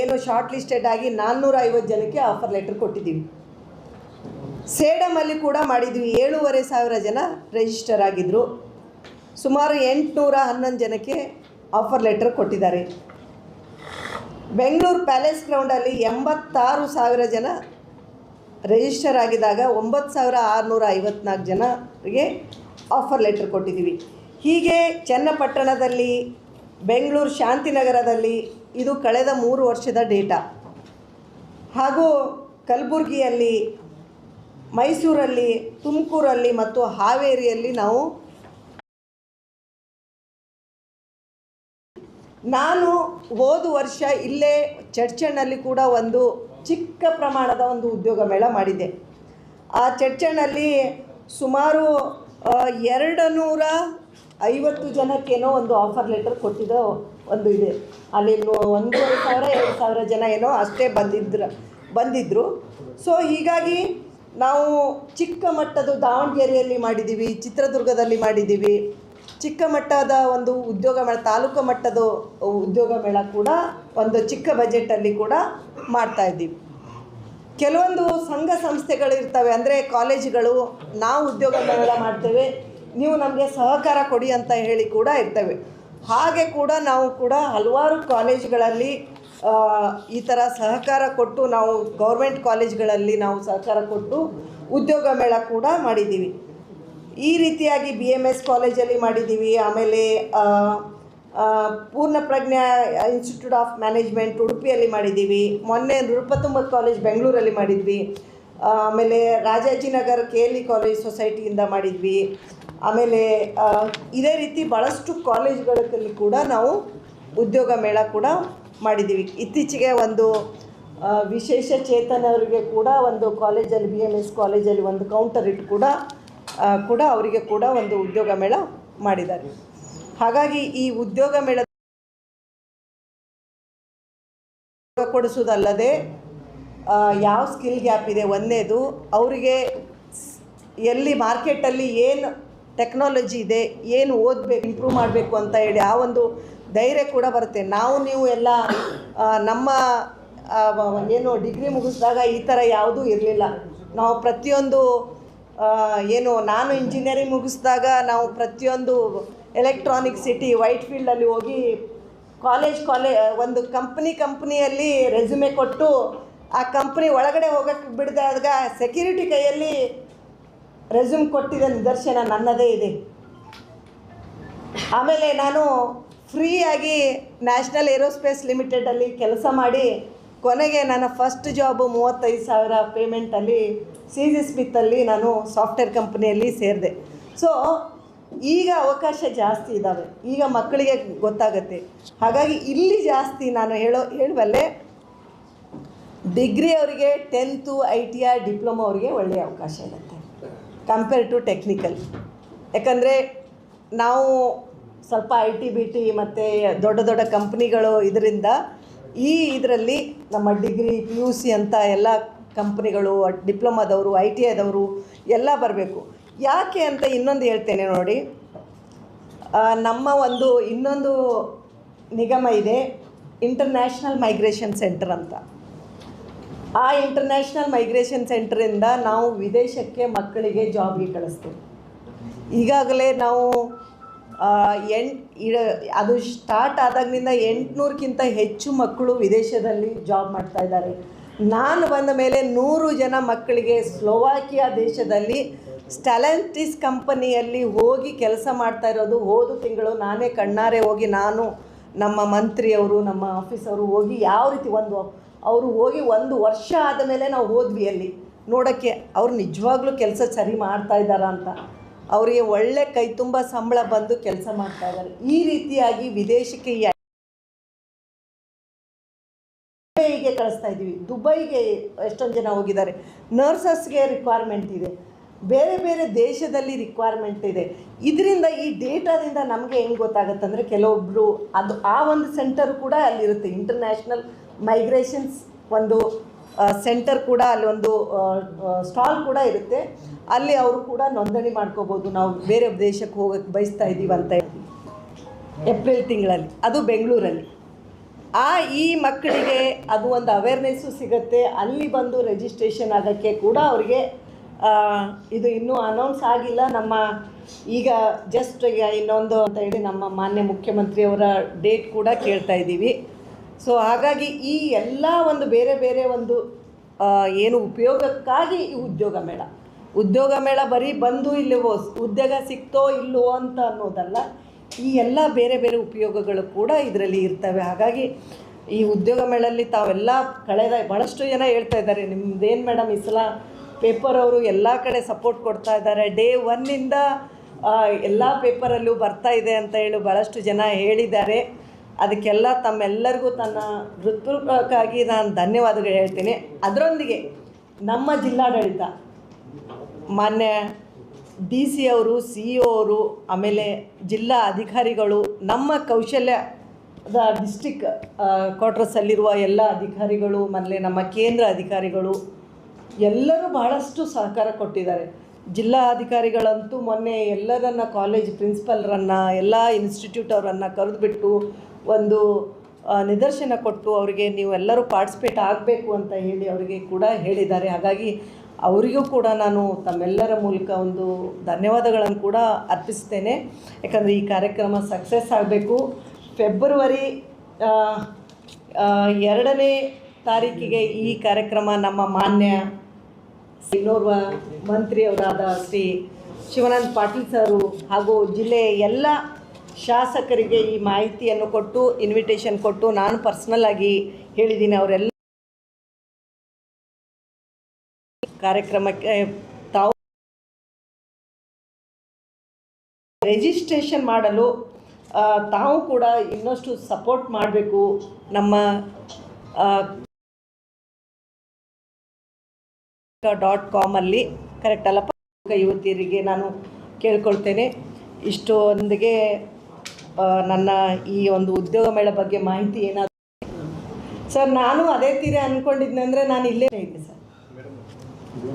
ಏನು ಶಾರ್ಟ್ ಲಿಸ್ಟೆಡ್ ಆಗಿ ನಾನ್ನೂರ ಐವತ್ತು ಜನಕ್ಕೆ ಆಫರ್ ಲೆಟರ್ ಕೊಟ್ಟಿದ್ದೀವಿ. ಸೇಡಮಲ್ಲಿ ಕೂಡ ಮಾಡಿದ್ವಿ. ಏಳೂವರೆ ಸಾವಿರ ಜನ ರಿಜಿಸ್ಟರ್ ಆಗಿದ್ದರು ಸುಮಾರು ಎಂಟುನೂರ ಹನ್ನೊಂದು ಜನಕ್ಕೆ ಆಫರ್ ಲೆಟರ್ ಕೊಟ್ಟಿದ್ದಾರೆ. ಬೆಂಗಳೂರು ಪ್ಯಾಲೇಸ್ ಗ್ರೌಂಡಲ್ಲಿ ಎಂಬತ್ತಾರು ಸಾವಿರ ಜನ ರಿಜಿಸ್ಟರ್ ಆಗಿದಾಗ ಒಂಬತ್ತು ಸಾವಿರ ಆರುನೂರ ಐವತ್ನಾಲ್ಕು ಜನರಿಗೆ ಆಫರ್ ಲೆಟರ್ ಕೊಟ್ಟಿದ್ದೀವಿ. ಹೀಗೆ ಚನ್ನಪಟ್ಟಣದಲ್ಲಿ, ಬೆಂಗಳೂರು ಶಾಂತಿನಗರದಲ್ಲಿ ಇದು ಕಳೆದ ಮೂರು ವರ್ಷದ ಡೇಟಾ. ಹಾಗೂ ಕಲಬುರಗಿಯಲ್ಲಿ, ಮೈಸೂರಲ್ಲಿ, ತುಮಕೂರಲ್ಲಿ ಮತ್ತು ಹಾವೇರಿಯಲ್ಲಿ ನಾವು ನಾನು ಹೋದ ವರ್ಷ ಇಲ್ಲೇ ಚರ್ಚಣ್ಣಲ್ಲಿ ಕೂಡ ಒಂದು ಚಿಕ್ಕ ಪ್ರಮಾಣದ ಒಂದು ಉದ್ಯೋಗ ಮೇಳ ಮಾಡಿದ್ದೆ. ಆ ಚರ್ಚಣ್ಣಲ್ಲಿ ಸುಮಾರು ಎರಡು ನೂರ ಐವತ್ತು ಜನಕ್ಕೇನೋ ಒಂದು ಆಫರ್ ಲೆಟರ್ ಕೊಟ್ಟಿದ್ದ ಒಂದು ಇದೆ. ಅಲ್ಲಿ ಒಂದೂವರೆ ಸಾವಿರ, ಎರಡು ಸಾವಿರ ಜನ ಏನೋ ಅಷ್ಟೇ ಬಂದಿದ್ರು ಬಂದಿದ್ದರು ಸೊ ಹೀಗಾಗಿ ನಾವು ಚಿಕ್ಕ ಮಟ್ಟದ ದಾವಣಗೆರೆಯಲ್ಲಿ ಮಾಡಿದ್ದೀವಿ ಚಿತ್ರದುರ್ಗದಲ್ಲಿ ಮಾಡಿದ್ದೀವಿ ಚಿಕ್ಕ ಮಟ್ಟದ ಒಂದು ಉದ್ಯೋಗ ಮೇಳ, ತಾಲೂಕು ಮಟ್ಟದ ಉದ್ಯೋಗ ಮೇಳ ಕೂಡ ಒಂದು ಚಿಕ್ಕ ಬಜೆಟಲ್ಲಿ ಕೂಡ ಮಾಡ್ತಾ ಇದ್ದೀವಿ. ಕೆಲವೊಂದು ಸಂಘ ಸಂಸ್ಥೆಗಳು ಇರ್ತವೆ, ಅಂದರೆ ಕಾಲೇಜುಗಳು, ನಾವು ಉದ್ಯೋಗ ಮೇಳ ಮಾಡ್ತೇವೆ, ನೀವು ನಮಗೆ ಸಹಕಾರ ಕೊಡಿ ಅಂತ ಹೇಳಿ ಕೂಡ ಇರ್ತವೆ. ಹಾಗೆ ಕೂಡ ನಾವು ಕೂಡ ಹಲವಾರು ಕಾಲೇಜ್ಗಳಲ್ಲಿ ಈ ಥರ ಸಹಕಾರ ಕೊಟ್ಟು ನಾವು ಗೌರ್ಮೆಂಟ್ ಕಾಲೇಜ್ಗಳಲ್ಲಿ ನಾವು ಸಹಕಾರ ಕೊಟ್ಟು ಉದ್ಯೋಗ ಮೇಳ ಕೂಡ ಮಾಡಿದ್ದೀವಿ. ಈ ರೀತಿಯಾಗಿ ಬಿ ಎಂ ಎಸ್ ಕಾಲೇಜಲ್ಲಿ ಮಾಡಿದ್ದೀವಿ. ಆಮೇಲೆ ಪೂರ್ಣ ಪ್ರಜ್ಞಾ ಇನ್ಸ್ಟಿಟ್ಯೂಟ್ ಆಫ್ ಮ್ಯಾನೇಜ್ಮೆಂಟ್ ಉಡುಪಿಯಲ್ಲಿ ಮಾಡಿದ್ದೀವಿ. ಮೊನ್ನೆ ನೃಪತುಂಬ ಕಾಲೇಜ್ ಬೆಂಗಳೂರಲ್ಲಿ ಮಾಡಿದ್ವಿ. ಆಮೇಲೆ Rajajinagar K L E college ಸೊಸೈಟಿಯಿಂದ ಮಾಡಿದ್ವಿ. ಆಮೇಲೆ ಇದೇ ರೀತಿ ಭಾಳಷ್ಟು ಕಾಲೇಜ್ಗಳಲ್ಲಿ ಕೂಡ ನಾವು ಉದ್ಯೋಗ ಮೇಳ ಕೂಡ ಮಾಡಿದ್ದೀವಿ. ಇತ್ತೀಚೆಗೆ ಒಂದು ವಿಶೇಷ ಚೇತನವರಿಗೆ ಕೂಡ ಒಂದು ಕಾಲೇಜಲ್ಲಿ ಬಿ ಎಂ ಎಸ್ ಕಾಲೇಜಲ್ಲಿ ಒಂದು ಕೌಂಟರ್ ಇಟ್ಟು ಕೂಡ ಕೂಡ ಅವರಿಗೆ ಕೂಡ ಒಂದು ಉದ್ಯೋಗ ಮೇಳ ಮಾಡಿದ್ದಾರೆ. ಹಾಗಾಗಿ ಈ ಉದ್ಯೋಗ ಮೇಳ ಕೊಡಿಸೋದಲ್ಲದೆ ಯಾವ ಸ್ಕಿಲ್ ಗ್ಯಾಪ್ ಇದೆ ಒಂದೇದು, ಅವರಿಗೆ ಎಲ್ಲಿ ಮಾರ್ಕೆಟಲ್ಲಿ ಏನು ಟೆಕ್ನಾಲಜಿ ಇದೆ, ಏನು ಓದಬೇಕು ಇಂಪ್ರೂವ್ ಮಾಡಬೇಕು ಅಂತ ಹೇಳಿ ಆ ಒಂದು ಧೈರ್ಯ ಕೂಡ ಬರುತ್ತೆ. ನಾವು ನೀವು ಎಲ್ಲ ನಮ್ಮ ಏನು ಡಿಗ್ರಿ ಮುಗಿಸಿದಾಗ ಈ ಥರ ಯಾವುದೂ ಇರಲಿಲ್ಲ. ನಾವು ಪ್ರತಿಯೊಂದು ಏನು ನಾನು ಇಂಜಿನಿಯರಿಂಗ್ ಮುಗಿಸಿದಾಗ ನಾವು ಪ್ರತಿಯೊಂದು ಎಲೆಕ್ಟ್ರಾನಿಕ್ ಸಿಟಿ ವೈಟ್ ಫೀಲ್ಡಲ್ಲಿ ಹೋಗಿ ಕಾಲೇಜ್ ಕಾಲೇ ಒಂದು ಕಂಪ್ನಿ ಕಂಪ್ನಿಯಲ್ಲಿ ರೆಸ್ಯೂಮೆ ಕೊಟ್ಟು ಆ ಕಂಪ್ನಿ ಒಳಗಡೆ ಹೋಗೋಕ್ಕೆ ಬಿಡಿದಾಗ ಸೆಕ್ಯೂರಿಟಿ ಕೈಯಲ್ಲಿ ರೆಸ್ಯೂಮ್ ಕೊಟ್ಟಿದ್ದ ನಿದರ್ಶನ ನನ್ನದೇ ಇದೆ. ಆಮೇಲೆ ನಾನು ಫ್ರೀಯಾಗಿ ನ್ಯಾಷನಲ್ ಏರೋಸ್ಪೇಸ್ ಲಿಮಿಟೆಡಲ್ಲಿ ಕೆಲಸ ಮಾಡಿ ಕೊನೆಗೆ ನನ್ನ ಫಸ್ಟ್ ಜಾಬು ಮೂವತ್ತೈದು ಸಾವಿರ ಪೇಮೆಂಟಲ್ಲಿ ಸಿ ಜಿ ಸ್ಮಿತ್ತಲ್ಲಿ ನಾನು ಸಾಫ್ಟ್ವೇರ್ ಕಂಪ್ನಿಯಲ್ಲಿ ಸೇರಿದೆ. ಸೊ ಈಗ ಅವಕಾಶ ಜಾಸ್ತಿ ಇದ್ದಾವೆ ಈಗ ಮಕ್ಕಳಿಗೆ ಗೊತ್ತಾಗತ್ತೆ. ಹಾಗಾಗಿ ಇಲ್ಲಿ ಜಾಸ್ತಿ ನಾನು ಹೇಳೋ, ಹೇಳುವಲ್ಲೇ ಡಿಗ್ರಿ ಅವರಿಗೆ, tenth, I T or diploma ಅವರಿಗೆ ಒಳ್ಳೆಯ ಅವಕಾಶ ಇರುತ್ತೆ. ಕಂಪೇರ್ ಟು ಟೆಕ್ನಿಕಲ್ ಯಾಕಂದರೆ ನಾವು ಸ್ವಲ್ಪ ಐ ಟಿ ಬಿ ಟಿ ಮತ್ತು ದೊಡ್ಡ ದೊಡ್ಡ ಕಂಪ್ನಿಗಳು ಇದರಿಂದ ಈ ಇದರಲ್ಲಿ ನಮ್ಮ ಡಿಗ್ರಿ ಪಿ ಯು ಸಿ ಅಂತ ಎಲ್ಲ ಕಂಪ್ನಿಗಳು, ಡಿಪ್ಲೊಮಾದವರು ಐ ಟಿ ಐದವರು ಎಲ್ಲ ಬರಬೇಕು. ಯಾಕೆ ಅಂತ ಇನ್ನೊಂದು ಹೇಳ್ತೇನೆ ನೋಡಿ. ನಮ್ಮ ಒಂದು ಇನ್ನೊಂದು ನಿಗಮ ಇದೆ ಇಂಟರ್ನ್ಯಾಷನಲ್ ಮೈಗ್ರೇಷನ್ ಸೆಂಟರ್ ಅಂತ. ಆ ಇಂಟರ್ನ್ಯಾಷನಲ್ ಮೈಗ್ರೇಷನ್ ಸೆಂಟ್ರಿಂದ ನಾವು ವಿದೇಶಕ್ಕೆ ಮಕ್ಕಳಿಗೆ ಜಾಬ್ಗೆ ಕಳಿಸ್ತೀವಿ. ಈಗಾಗಲೇ ನಾವು ಎಂಟು ಅದು ಸ್ಟಾರ್ಟ್ ಆದಾಗಿನಿಂದ ಎಂಟುನೂರಕ್ಕಿಂತ ಹೆಚ್ಚು ಮಕ್ಕಳು ವಿದೇಶದಲ್ಲಿ ಜಾಬ್ ಮಾಡ್ತಾ ಇದ್ದಾರೆ. ನಾನು ಬಂದ ಮೇಲೆ ನೂರು ಜನ ಮಕ್ಕಳಿಗೆ ಸ್ಲೋವಾಕಿಯಾ ದೇಶದಲ್ಲಿ ಸ್ಟೆಲೆಂಟಿಸ್ ಕಂಪನಿಯಲ್ಲಿ ಹೋಗಿ ಕೆಲಸ ಮಾಡ್ತಾ ಇರೋದು. ಹೋದ ತಿಂಗಳು ನಾನೇ ಕಣ್ಣಾರೆ ಹೋಗಿ ನಾನು ನಮ್ಮ ಮಂತ್ರಿಯವರು, ನಮ್ಮ ಆಫೀಸವರು ಹೋಗಿ ಯಾವ ರೀತಿ ಒಂದು ಅವರು ಹೋಗಿ ಒಂದು ವರ್ಷ ಆದ ಮೇಲೆ ನಾವು ಹೋದ್ವಿ ಅಲ್ಲಿ. ನೋಡೋಕ್ಕೆ ಅವ್ರು ನಿಜವಾಗ್ಲೂ ಕೆಲಸ ಸರಿ ಮಾಡ್ತಾ ಇದ್ದಾರಾ ಅಂತ. ಅವರಿಗೆ ಒಳ್ಳೆ ಕೈ ತುಂಬ ಸಂಬಳ ಬಂದು ಕೆಲಸ ಮಾಡ್ತಾ ಇದ್ದಾರೆ. ಈ ರೀತಿಯಾಗಿ ವಿದೇಶಕ್ಕೆ ದುಬೈಗೆ ಕಳಿಸ್ತಾ ಇದ್ದೀವಿ. ದುಬೈಗೆ ಎಷ್ಟೊಂದು ಜನ ಹೋಗಿದ್ದಾರೆ. ನರ್ಸಸ್ಗೆ ರಿಕ್ವೈರ್ಮೆಂಟ್ ಇದೆ. ಬೇರೆ ಬೇರೆ ದೇಶದಲ್ಲಿ ರಿಕ್ವೈರ್ಮೆಂಟ್ ಇದೆ. ಇದರಿಂದ ಈ ಡೇಟಾದಿಂದ ನಮಗೆ ಹೆಂಗೆ ಗೊತ್ತಾಗುತ್ತೆ ಕೆಲವೊಬ್ಬರು ಅದು ಆ ಒಂದು ಸೆಂಟರ್ ಕೂಡ ಅಲ್ಲಿರುತ್ತೆ. ಇಂಟರ್ನ್ಯಾಷನಲ್ ಮೈಗ್ರೇಷನ್ಸ್ ಒಂದು ಸೆಂಟರ್ ಕೂಡ ಅಲ್ಲಿ ಒಂದು ಸ್ಟಾಲ್ ಕೂಡ ಇರುತ್ತೆ. ಅಲ್ಲಿ ಅವರು ಕೂಡ ನೋಂದಣಿ ಮಾಡ್ಕೋಬೋದು. ನಾವು ಬೇರೆ ದೇಶಕ್ಕೆ ಹೋಗಕ್ಕೆ ಬಯಸ್ತಾ ಇದ್ದೀವಿ ಅಂತ ಹೇಳಿ. ಏಪ್ರಿಲ್ ತಿಂಗಳಲ್ಲಿ. ಅದು ಬೆಂಗಳೂರಲ್ಲಿ. ಆ, ಈ ಮಕ್ಕಳಿಗೆ ಅದು ಒಂದು ಅವೇರ್ನೆಸ್ಸು ಸಿಗುತ್ತೆ. ಅಲ್ಲಿ ಬಂದು ರಿಜಿಸ್ಟ್ರೇಷನ್ ಆಗೋಕ್ಕೆ ಕೂಡ ಅವರಿಗೆ ಇದು ಇನ್ನೂ ಅನೌನ್ಸ್ ಆಗಿಲ್ಲ. ನಮ್ಮ ಈಗ ಜಸ್ಟ್ ಇನ್ನೊಂದು ಅಂತ ಹೇಳಿ ನಮ್ಮ ಮಾನ್ಯ ಮುಖ್ಯಮಂತ್ರಿಯವರ ಡೇಟ್ ಕೂಡ ಕೇಳ್ತಾ ಇದ್ದೀವಿ ಸೊ ಹಾಗಾಗಿ ಈ ಎಲ್ಲ ಒಂದು ಬೇರೆ ಬೇರೆ ಒಂದು ಏನು ಉಪಯೋಗಕ್ಕಾಗಿ ಈ ಉದ್ಯೋಗ ಮೇಳ. ಉದ್ಯೋಗ ಮೇಳ ಬರೀ ಬಂದು ಇಲ್ಲಿ ಉದ್ಯೋಗ ಸಿಕ್ತೋ ಇಲ್ಲವೋ ಅಂತ ಅನ್ನೋದಲ್ಲ, ಈ ಎಲ್ಲ ಬೇರೆ ಬೇರೆ ಉಪಯೋಗಗಳು ಕೂಡ ಇದರಲ್ಲಿ ಇರ್ತವೆ. ಹಾಗಾಗಿ ಈ ಉದ್ಯೋಗ ಮೇಳಲ್ಲಿ ತಾವೆಲ್ಲ ಕಳೆದ ಭಾಳಷ್ಟು ಜನ ಹೇಳ್ತಾ ಇದ್ದಾರೆ, ನಿಮ್ದೇನು ಮೇಡಮ್ ಇಸಲ ಸಲ ಪೇಪರ್ ಅವರು ಎಲ್ಲ ಕಡೆ ಸಪೋರ್ಟ್ ಕೊಡ್ತಾ ಇದ್ದಾರೆ. ಡೇ ಒನ್ನಿಂದ ಎಲ್ಲ ಪೇಪರಲ್ಲೂ ಬರ್ತಾ ಇದೆ ಅಂತ ಹೇಳಿ ಭಾಳಷ್ಟು ಜನ ಹೇಳಿದ್ದಾರೆ. ಅದಕ್ಕೆಲ್ಲ ತಮ್ಮೆಲ್ಲರಿಗೂ ತನ್ನ ಹೃತ್ಪೂರ್ವಕವಾಗಿ ನಾನು ಧನ್ಯವಾದಗಳು ಹೇಳ್ತೀನಿ. ಅದರೊಂದಿಗೆ ನಮ್ಮ ಜಿಲ್ಲಾಡಳಿತ, ಮಾನ್ಯ ಡಿ ಸಿ ಅವರು, ಸಿ ಇ ಅವರು, ಆಮೇಲೆ ಜಿಲ್ಲಾ ಅಧಿಕಾರಿಗಳು, ನಮ್ಮ ಕೌಶಲ್ಯದ ಡಿಸ್ಟಿಕ್ ಕ್ವಾರ್ಟರ್ಸಲ್ಲಿರುವ ಎಲ್ಲ ಅಧಿಕಾರಿಗಳು ಮೊದಲೇ ನಮ್ಮ ಕೇಂದ್ರ ಅಧಿಕಾರಿಗಳು, ಎಲ್ಲರೂ ಬಹಳಷ್ಟು ಸಹಕಾರ ಕೊಟ್ಟಿದ್ದಾರೆ. ಜಿಲ್ಲಾ ಅಧಿಕಾರಿಗಳಂತೂ ಮೊನ್ನೆ ಎಲ್ಲರನ್ನ, ಕಾಲೇಜ್ ಪ್ರಿನ್ಸಿಪಲ್ರನ್ನು, ಎಲ್ಲ ಇನ್ಸ್ಟಿಟ್ಯೂಟ್ ಅವರನ್ನು ಕರೆದುಬಿಟ್ಟು ಒಂದು ನಿದರ್ಶನ ಕೊಟ್ಟು ಅವರಿಗೆ ನೀವೆಲ್ಲರೂ ಪಾರ್ಟಿಸಿಪೇಟ್ ಆಗಬೇಕು ಅಂತ ಹೇಳಿ ಅವರಿಗೆ ಕೂಡ ಹೇಳಿದ್ದಾರೆ. ಹಾಗಾಗಿ ಅವರಿಗೂ ಕೂಡ ನಾನು ತಮ್ಮೆಲ್ಲರ ಮೂಲಕ ಒಂದು ಧನ್ಯವಾದಗಳನ್ನು ಕೂಡ ಅರ್ಪಿಸ್ತೇನೆ. ಯಾಕಂದರೆ ಈ ಕಾರ್ಯಕ್ರಮ ಸಕ್ಸಸ್ ಆಗಬೇಕು. ಫೆಬ್ರವರಿ ಎರಡನೇ ತಾರೀಕಿಗೆ ಈ ಕಾರ್ಯಕ್ರಮ ನಮ್ಮ ಮಾನ್ಯ ಇನ್ನೋರ್ವ ಮಂತ್ರಿಯವರಾದ ಶ್ರೀ ಶಿವನಂದ್ ಪಾಟೀಲ್ ಸರು ಹಾಗೂ ಜಿಲ್ಲೆಯ ಎಲ್ಲ ಶಾಸಕರಿಗೆ ಈ ಮಾಹಿತಿಯನ್ನು ಕೊಟ್ಟು ಇನ್ವಿಟೇಷನ್ ಕೊಟ್ಟು ನಾನು ಪರ್ಸ್ನಲ್ ಆಗಿ ಹೇಳಿದ್ದೀನಿ ಅವರೆಲ್ಲ ಕಾರ್ಯಕ್ರಮಕ್ಕೆ ತಾವು ರಿಜಿಸ್ಟ್ರೇಷನ್ ಮಾಡಲು ತಾವು ಕೂಡ ಇನ್ನಷ್ಟು ಸಪೋರ್ಟ್ ಮಾಡಬೇಕು. ನಮ್ಮ ಡಾಟ್ ಕಾಮಲ್ಲಿ ಕರೆಕ್ಟ್ ಅಲ್ಲಪ್ಪ? ಯುವತಿಯರಿಗೆ ನಾನು ಕೇಳ್ಕೊಳ್ತೇನೆ. ಇಷ್ಟೊಂದಿಗೆ ನನ್ನ ಈ ಒಂದು ಉದ್ಯೋಗ ಮೇಳ ಬಗ್ಗೆ ಮಾಹಿತಿ ಏನಾದರೂ? ಸರ್ ನಾನು ಅದೇ ತೀರ ಅಂದ್ಕೊಂಡಿದ್ನಂದರೆ ನಾನು ಇಲ್ಲೇ ಇದ್ದೆ ಸರ್.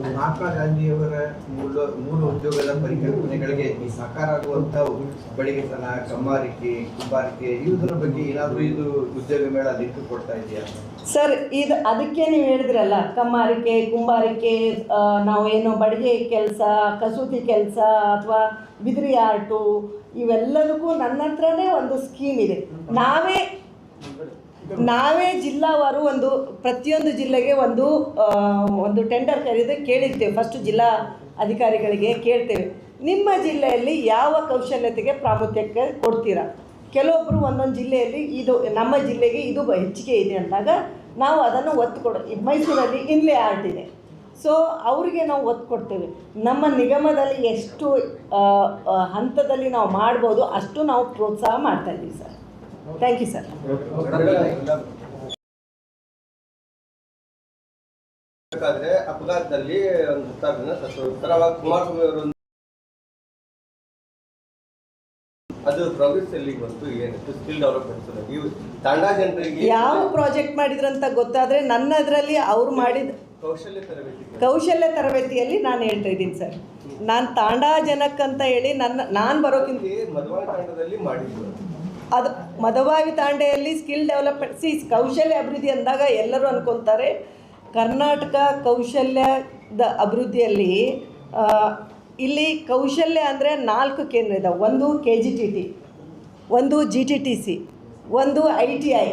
ಮಹಾತ್ಮ ಗಾಂಧಿಯವರ ಮೂಲ ಮೂಲ ಉದ್ಯೋಗದ ಪರಿಕಲ್ಪನೆಗಳಿಗೆ ಈ ಸಾಕಾರ ಆಗುವಂಥವು ಬಡಿಗೆತನ ಕಮ್ಮಾರಿಕೆ ಕುಂಬಾರಿಕೆ ಇವುದರ ಬಗ್ಗೆ ಏನಾದರೂ ಇದು ಉದ್ಯೋಗ ಮೇಳ ಲಿಂಕ್ ಕೊಡ್ತಾ ಇದೆಯಾ? ಸರ್ ಇದು ಅದಕ್ಕೆ ನೀವು ಹೇಳಿದ್ರಲ್ಲ ಕಮ್ಮಾರಿಕೆ ಕುಂಬಾರಿಕೆ ನಾವು ಏನು ಬಡಿಗೆ ಕೆಲಸ ಕಸೂತಿ ಕೆಲಸ ಅಥವಾ ಬಿದಿರಿ ಆರ್ಟು ಇವೆಲ್ಲದಕ್ಕೂ ನನ್ನ ಹತ್ರನೇ ಒಂದು ಸ್ಕೀಮ್ ಇದೆ. ನಾವೇ ನಾವೇ ಜಿಲ್ಲಾವಾರು ಒಂದು ಪ್ರತಿಯೊಂದು ಜಿಲ್ಲೆಗೆ ಒಂದು ಒಂದು ಟೆಂಡರ್ ಕರೆದು ಕೇಳಿರ್ತೇವೆ. ಫಸ್ಟ್ ಜಿಲ್ಲಾ ಅಧಿಕಾರಿಗಳಿಗೆ ಕೇಳ್ತೇವೆ. ನಿಮ್ಮ ಜಿಲ್ಲೆಯಲ್ಲಿ ಯಾವ ಕೌಶಲ್ಯತೆಗೆ ಪ್ರಾಮುಖ್ಯತೆ ಕೊಡ್ತೀರಾ? ಕೆಲವೊಬ್ಬರು ಒಂದೊಂದು ಜಿಲ್ಲೆಯಲ್ಲಿ ಇದು, ನಮ್ಮ ಜಿಲ್ಲೆಗೆ ಇದು ಹೆಚ್ಚಿಗೆ ಇದೆ ಅಂದಾಗ ನಾವು ಅದನ್ನು ಒತ್ತು ಕೊಡೋ ಮೈಸೂರಲ್ಲಿ ಇನ್ಲೇ ಆರ್ಟ್ ಇದೆ. ಸೊ ಅವರಿಗೆ ನಾವು ಒತ್ತು ಕೊಡ್ತೇವೆ. ನಮ್ಮ ನಿಗಮದಲ್ಲಿ ಎಷ್ಟು ಹಂತದಲ್ಲಿ ನಾವು ಮಾಡ್ಬೋದು ಅಷ್ಟು ನಾವು ಪ್ರೋತ್ಸಾಹ ಮಾಡ್ತಾ ಇದ್ದೀವಿ ಸರ್. ಥ್ಯಾಂಕ್ ಯು ಸರ್ ಬೇಕಾದ್ರೆ ಅಪಘಾತದಲ್ಲಿ ಒಂದು ಹತ್ತಾರು ಜನ ಸತ್ತೋಗ್ತಾರೆ. ಅವಾಗ ಕುಮಾರಸ್ವಾಮಿ ಅವರು ಅದು ಬಂತು ಏನಿತ್ತು? ಸ್ಕಿಲ್ ಡೆವಲಪ್ಮೆಂಟ್ ನೀವು ತಾಂಡಾ ಜನರಿಗೆ ಯಾವ ಪ್ರಾಜೆಕ್ಟ್ ಮಾಡಿದ್ರಂತ ಗೊತ್ತಾದ್ರೆ ನನ್ನದ್ರಲ್ಲಿ ಅವ್ರು ಮಾಡಿದ ಕೌಶಲ್ಯ ತರಬೇತಿಯಲ್ಲಿ ನಾನು ಹೇಳ್ತಾ ಇದ್ದೀನಿ ಸರ್. ನಾನು ತಾಂಡಾ ಜನಕ್ಕಂತ ಹೇಳಿ ನನ್ನ ನಾನು ಬರೋಕ್ಕಿಂತ ಅದು ಮದವಾಗಿ ತಾಂಡೆಯಲ್ಲಿ ಸ್ಕಿಲ್ ಡೆವಲಪ್ಮೆಂಟ್ ಸಿ ಕೌಶಲ್ಯ ಅಭಿವೃದ್ಧಿ ಅಂದಾಗ ಎಲ್ಲರೂ ಅನ್ಕೊತಾರೆ ಕರ್ನಾಟಕ ಕೌಶಲ್ಯದ ಅಭಿವೃದ್ಧಿಯಲ್ಲಿ ಇಲ್ಲಿ ಕೌಶಲ್ಯ ಅಂದರೆ ನಾಲ್ಕು ಕೇಂದ್ರ ಇದೆ ಒಂದು ಕೆ ಜಿ ಟಿ ಟಿ ಒಂದು ಜಿ ಟಿ ಟಿ ಸಿ ಒಂದು ಐ ಟಿ ಐ.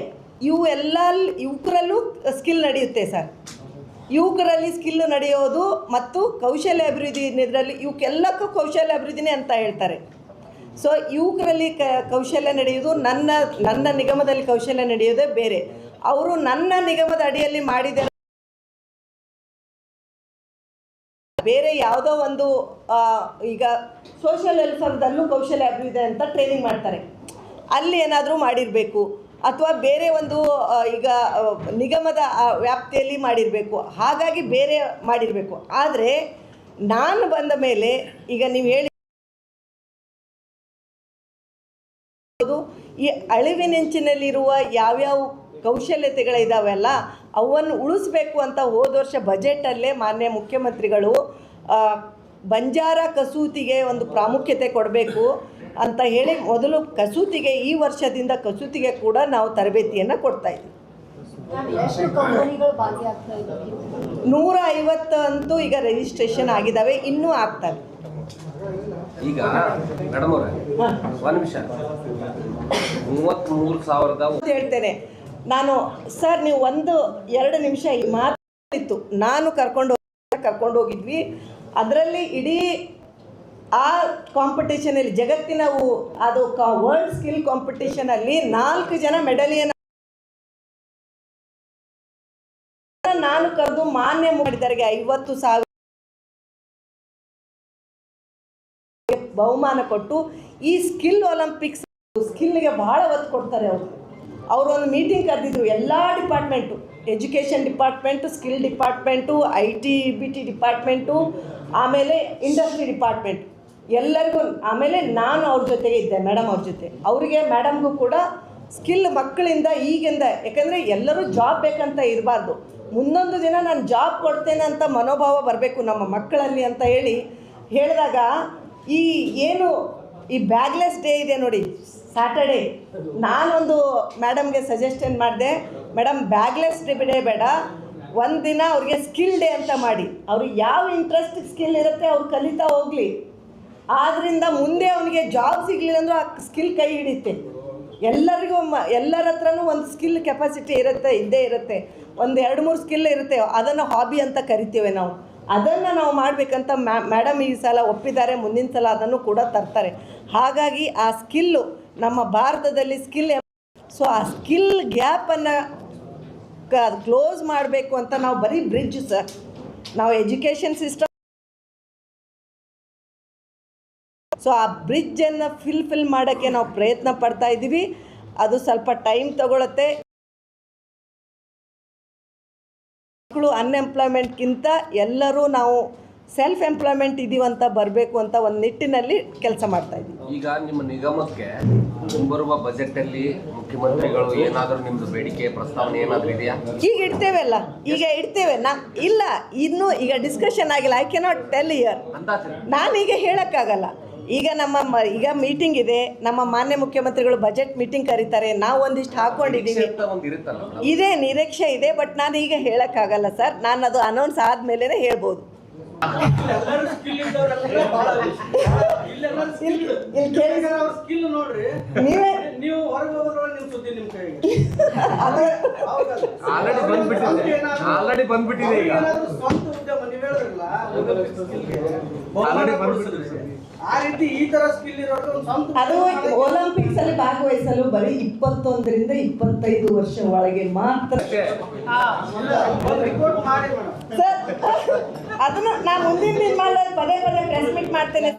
ಇವು ಎಲ್ಲ ಯುವಕರಲ್ಲೂ ಸ್ಕಿಲ್ ನಡೆಯುತ್ತೆ ಸರ್. ಯುವಕರಲ್ಲಿ ಸ್ಕಿಲ್ ನಡೆಯೋದು ಮತ್ತು ಕೌಶಲ್ಯ ಅಭಿವೃದ್ಧಿ ಇದರಲ್ಲಿ ಇವಕ್ಕೆಲ್ಲಕ್ಕೂ ಕೌಶಲ್ಯ ಅಭಿವೃದ್ಧಿನೇ ಅಂತ ಹೇಳ್ತಾರೆ. ಸೊ ಯುವಕರಲ್ಲಿ ಕ, ಕೌಶಲ್ಯ ನಡೆಯೋದು ನನ್ನ ನನ್ನ ನಿಗಮದಲ್ಲಿ ಕೌಶಲ್ಯ ನಡೆಯೋದೇ ಬೇರೆ. ಅವರು ನನ್ನ ನಿಗಮದ ಅಡಿಯಲ್ಲಿ ಮಾಡಿದ ಬೇರೆ ಯಾವುದೋ ಒಂದು ಈಗ ಸೋಷಿಯಲ್ ವೆಲ್ಫೇರ್ದಲ್ಲೂ ಕೌಶಲ್ಯ ಅಭಿವೃದ್ಧಿ ಅಂತ ಟ್ರೈನಿಂಗ್ ಮಾಡ್ತಾರೆ. ಅಲ್ಲಿ ಏನಾದರೂ ಮಾಡಿರಬೇಕು. ಅಥವಾ ಬೇರೆ ಒಂದು ಈಗ ನಿಗಮದ ವ್ಯಾಪ್ತಿಯಲ್ಲಿ ಮಾಡಿರಬೇಕು. ಹಾಗಾಗಿ ಬೇರೆ ಮಾಡಿರಬೇಕು. ಆದರೆ ನಾನು ಬಂದ ಮೇಲೆ ಈಗ ನೀವು ಹೇಳಿ ಈ ಅಳಿವಿನೆಂಚಿನಲ್ಲಿರುವ ಯಾವ್ಯಾವ ಕೌಶಲ್ಯತೆಗಳಿದಾವೆಲ್ಲ ಅವನ್ನು ಉಳಿಸ್ಬೇಕು ಅಂತ ಹೋದ ವರ್ಷ ಬಜೆಟಲ್ಲೇ ಮಾನ್ಯ ಮುಖ್ಯಮಂತ್ರಿಗಳು ಬಂಜಾರ ಕಸೂತಿಗೆ ಒಂದು ಪ್ರಾಮುಖ್ಯತೆ ಕೊಡಬೇಕು ಅಂತ ಹೇಳಿ ಮೊದಲು ಕಸೂತಿಗೆ ಈ ವರ್ಷದಿಂದ ಕಸೂತಿಗೆ ಕೂಡ ನಾವು ತರಬೇತಿಯನ್ನು ಕೊಡ್ತಾ ಇದ್ದೀವಿ ನೂರ ಐವತ್ತು ಅಂತೂ ಈಗ ರಿಜಿಸ್ಟ್ರೇಷನ್ ಆಗಿದ್ದಾವೆ ಇನ್ನೂ ಆಗ್ತವೆ. ಈಗ ಮೇಡಮ್ ಅವರೇ ಒಂದು ನಿಮಿಷ. ಮೂವತ್ಮೂರು ಸಾವಿರದ ಹೇಳ್ತೇನೆ. ನಾನು ಸರ್ ನೀವು ಒಂದು ಎರಡು ನಿಮಿಷ ಈ ನಾನು ಕರ್ಕೊಂಡು ಕರ್ಕೊಂಡು ಹೋಗಿದ್ವಿ. ಅದರಲ್ಲಿ ಇಡೀ ಆ ಕಾಂಪಿಟೇಷನಲ್ಲಿ ಜಗತ್ತಿನ ಅದು ವರ್ಲ್ಡ್ ಸ್ಕಿಲ್ ಕಾಂಪಿಟೇಷನಲ್ಲಿ ನಾಲ್ಕು ಜನ ಮೆಡಲಿಯನ್ ನಾನು ಕರೆದು ಮಾನ್ಯ ಮಾಡಿದರಿಗೆ ಐವತ್ತು ಸಾವಿರ ಬಹುಮಾನ ಕೊಟ್ಟು ಈ ಸ್ಕಿಲ್ ಒಲಿಂಪಿಕ್ಸ್ ಸ್ಕಿಲ್ಗೆ ಬಹಳ ಒತ್ತು ಕೊಡ್ತಾರೆ ಅವರು. ಅವರು ಒಂದು ಮೀಟಿಂಗ್ ಕರೆದಿದ್ರು ಎಲ್ಲ department education department skill department I T B T department ಆಮೇಲೆ ಇಂಡಸ್ಟ್ರಿ ಡಿಪಾರ್ಟ್ಮೆಂಟ್ ಎಲ್ಲರಿಗೂ, ಆಮೇಲೆ ನಾನು ಅವ್ರ ಜೊತೆಗೆ ಇದ್ದೆ ಮೇಡಮ್ ಅವ್ರ ಜೊತೆ. ಅವರಿಗೆ ಮೇಡಮ್ಗೂ ಕೂಡ ಸ್ಕಿಲ್ ಮಕ್ಕಳಿಂದ ಈಗಿಂದ, ಯಾಕಂದರೆ ಎಲ್ಲರೂ ಜಾಬ್ ಬೇಕಂತ ಇರಬಾರ್ದು. ಮುಂದೊಂದು ದಿನ ನಾನು ಜಾಬ್ ಕೊಡ್ತೇನೆ ಅಂತ ಮನೋಭಾವ ಬರಬೇಕು ನಮ್ಮ ಮಕ್ಕಳಲ್ಲಿ ಅಂತ ಹೇಳಿ ಹೇಳಿದಾಗ ಈ ಏನು, ಈ ಬ್ಯಾಗ್ಲೆಸ್ ಡೇ ಇದೆ ನೋಡಿ. ಸ್ಯಾಟರ್ಡೇ ನಾನೊಂದು ಮೇಡಮ್ಗೆ ಸಜೆಷನ್ ಮಾಡಿದೆ ಮೇಡಮ್ ಬ್ಯಾಗ್ಲೆಸ್ ಡೇ ಡೇ ಬೇಡ. ಒಂದು ದಿನ ಅವ್ರಿಗೆ ಸ್ಕಿಲ್ ಡೇ ಅಂತ ಮಾಡಿ. ಅವ್ರಿಗೆ ಯಾವ ಇಂಟ್ರೆಸ್ಟ್ ಸ್ಕಿಲ್ ಇರುತ್ತೆ ಅವ್ರು ಕಲಿತಾ ಹೋಗಲಿ. ಆದ್ದರಿಂದ ಮುಂದೆ ಅವನಿಗೆ ಜಾಬ್ ಸಿಗಲಿಲ್ಲ ಅಂದರೂ ಆ ಸ್ಕಿಲ್ ಕೈ ಹಿಡಿಯುತ್ತೆ ಎಲ್ಲರಿಗೂ ಮ, ಎಲ್ಲರ ಹತ್ರನೂ ಒಂದು ಸ್ಕಿಲ್ ಕೆಪಾಸಿಟಿ ಇರುತ್ತೆ, ಇದ್ದೇ ಇರುತ್ತೆ. ಒಂದು ಎರಡು ಮೂರು ಸ್ಕಿಲ್ ಇರುತ್ತೆ. ಅದನ್ನು ಹಾಬಿ ಅಂತ ಕರಿತೀವಿ ನಾವು. ಅದನ್ನು ನಾವು ಮಾಡಬೇಕಂತ ಮೇಡಮ್ ಈ ಸಲ ಒಪ್ಪಿದ್ದಾರೆ. ಮುಂದಿನ ಸಲ ಅದನ್ನು ಕೂಡ ತರ್ತಾರೆ. ಹಾಗಾಗಿ ಆ ಸ್ಕಿಲ್ಲು ನಮ್ಮ ಭಾರತದಲ್ಲಿ ಸ್ಕಿಲ್ ಸೊ ಆ ಸ್ಕಿಲ್ ಗ್ಯಾಪನ್ನು ಕ್ಲೋಸ್ ಮಾಡಬೇಕು ಅಂತ ನಾವು ಬರೀ ಬ್ರಿಡ್ಜ್ ಸರ್ ನಾವು ಎಜುಕೇಷನ್ ಸಿಸ್ಟಮ್ ಸೊ ಆ ಬ್ರಿಡ್ಜನ್ನು ಫಿಲ್ ಫಿಲ್ ಮಾಡೋಕ್ಕೆ ನಾವು ಪ್ರಯತ್ನ ಪಡ್ತಾ ಇದ್ದೀವಿ. ಅದು ಸ್ವಲ್ಪ ಟೈಮ್ ತಗೊಳತ್ತೆ. ಮಕ್ಕಳು ಅನ್ಎಂಪ್ಲಾಯ್ಮೆಂಟ್ಗಿಂತ ಎಲ್ಲರೂ ನಾವು ಸೆಲ್ಫ್ ಎಂಪ್ಲಾಯ್ಮೆಂಟ್ ಇದೀವಂತ ಬರಬೇಕು ಅಂತ ಒಂದು ನಿಟ್ಟಿನಲ್ಲಿ ಕೆಲಸ ಮಾಡ್ತಾ ಇದ್ದೀವಿ ಈಗ ನಿಮ್ಮ ನಿಗಮಕ್ಕೆ ಮುಂಬರುವ ಬಜೆಟ್ ಅಲ್ಲಿ ಮುಖ್ಯಮಂತ್ರಿಗಳು ಏನಾದರೂ ನಿಮ್ದು ಬೇಡಿಕೆ ಪ್ರಸ್ತಾವನೆ ಏನಾದರೂ ಇದೆಯಾ? ಈಗ ಇಡ್ತೇವಲ್ಲ ಈಗ ಇಡ್ತೇವೆ. ನಾ ಇಲ್ಲ ಇನ್ನೂ ಈಗ ಡಿಸ್ಕಷನ್ ಆಗಿಲ್ಲ. ಐ ಕೆನಾಟ್ ಟೆಲ್ ಇಯರ್ ನಾನು ಈಗ ಹೇಳೋಕ್ಕಾಗಲ್ಲ. ಈಗ ನಮ್ಮ ಮ- ಈಗ ಮೀಟಿಂಗ್ ಇದೆ. ನಮ್ಮ ಮಾನ್ಯ ಮುಖ್ಯಮಂತ್ರಿಗಳು ಬಜೆಟ್ ಮೀಟಿಂಗ್ ಕರೀತಾರೆ. ನಾವು ಒಂದಿಷ್ಟು ಹಾಕೊಂಡಿದ್ದೀವಿ ಇದೆ ನಿರೀಕ್ಷೆ ಇದೆ ಬಟ್ ನಾನು ಈಗ ಹೇಳೋಕ್ಕಾಗಲ್ಲ ಸರ್ ನಾನು ಅದು ಅನೌನ್ಸ್ ಆದಮೇಲೆ ಹೇಳ್ಬೋದು. ಸ್ಕಿಲ್ ನೋಡ್ರಿ. ನೀವೇ ನೀವು ಹೊರಗೆ ಹೋಗೋದ್ರೊಳಗೆ ನಿಮ್ ಸುದ್ದಿ ನಿಮ್ ಕೈಗೆ. ಅದು ಹೌದಲ್ಲ? ಆಲ್ರೆಡಿ ಬಂದ್ಬಿಟ್ಟಿದೆ. ಆಲ್ರೆಡಿ ಈಗ. ಅವ್ರಿಗೇನಾದ್ರು ಸ್ವಂತ ಉದ್ಯಮ ನೀವು ಹೇಳಿದ್ರಲ್ಲ ಒಲಿಂಪಿಕ್ ಸ್ಕಿಲ್ಗೆ Already ಬಂದ್ಬಿಟ್ಟಿದೆ. ಆ ರೀತಿ ಈ ತರ ಸ್ಕಿಲ್ ಇರೋದು ಸ್ವಂತ ಅದು ಒಲಿಂಪಿಕ್ಸ್ ಅಲ್ಲಿ ಭಾಗವಹಿಸಲು ಬರೀ ಇಪ್ಪತ್ತೊಂದರಿಂದ ಇಪ್ಪತ್ತೈದು ವರ್ಷ ಒಳಗೆ ಮಾತ್ರ ರಿಪೋರ್ಟ್ ಮಾಡಿ ಮೇಡಮ್. ಸರ್ ಅದನ್ನು ನಾನು ಮುಂದಿನ ದಿನ ಪದೇ ಪದೇ ಪ್ರೆಸ್ ಮೀಟ್ ಮಾಡ್ತೇನೆ.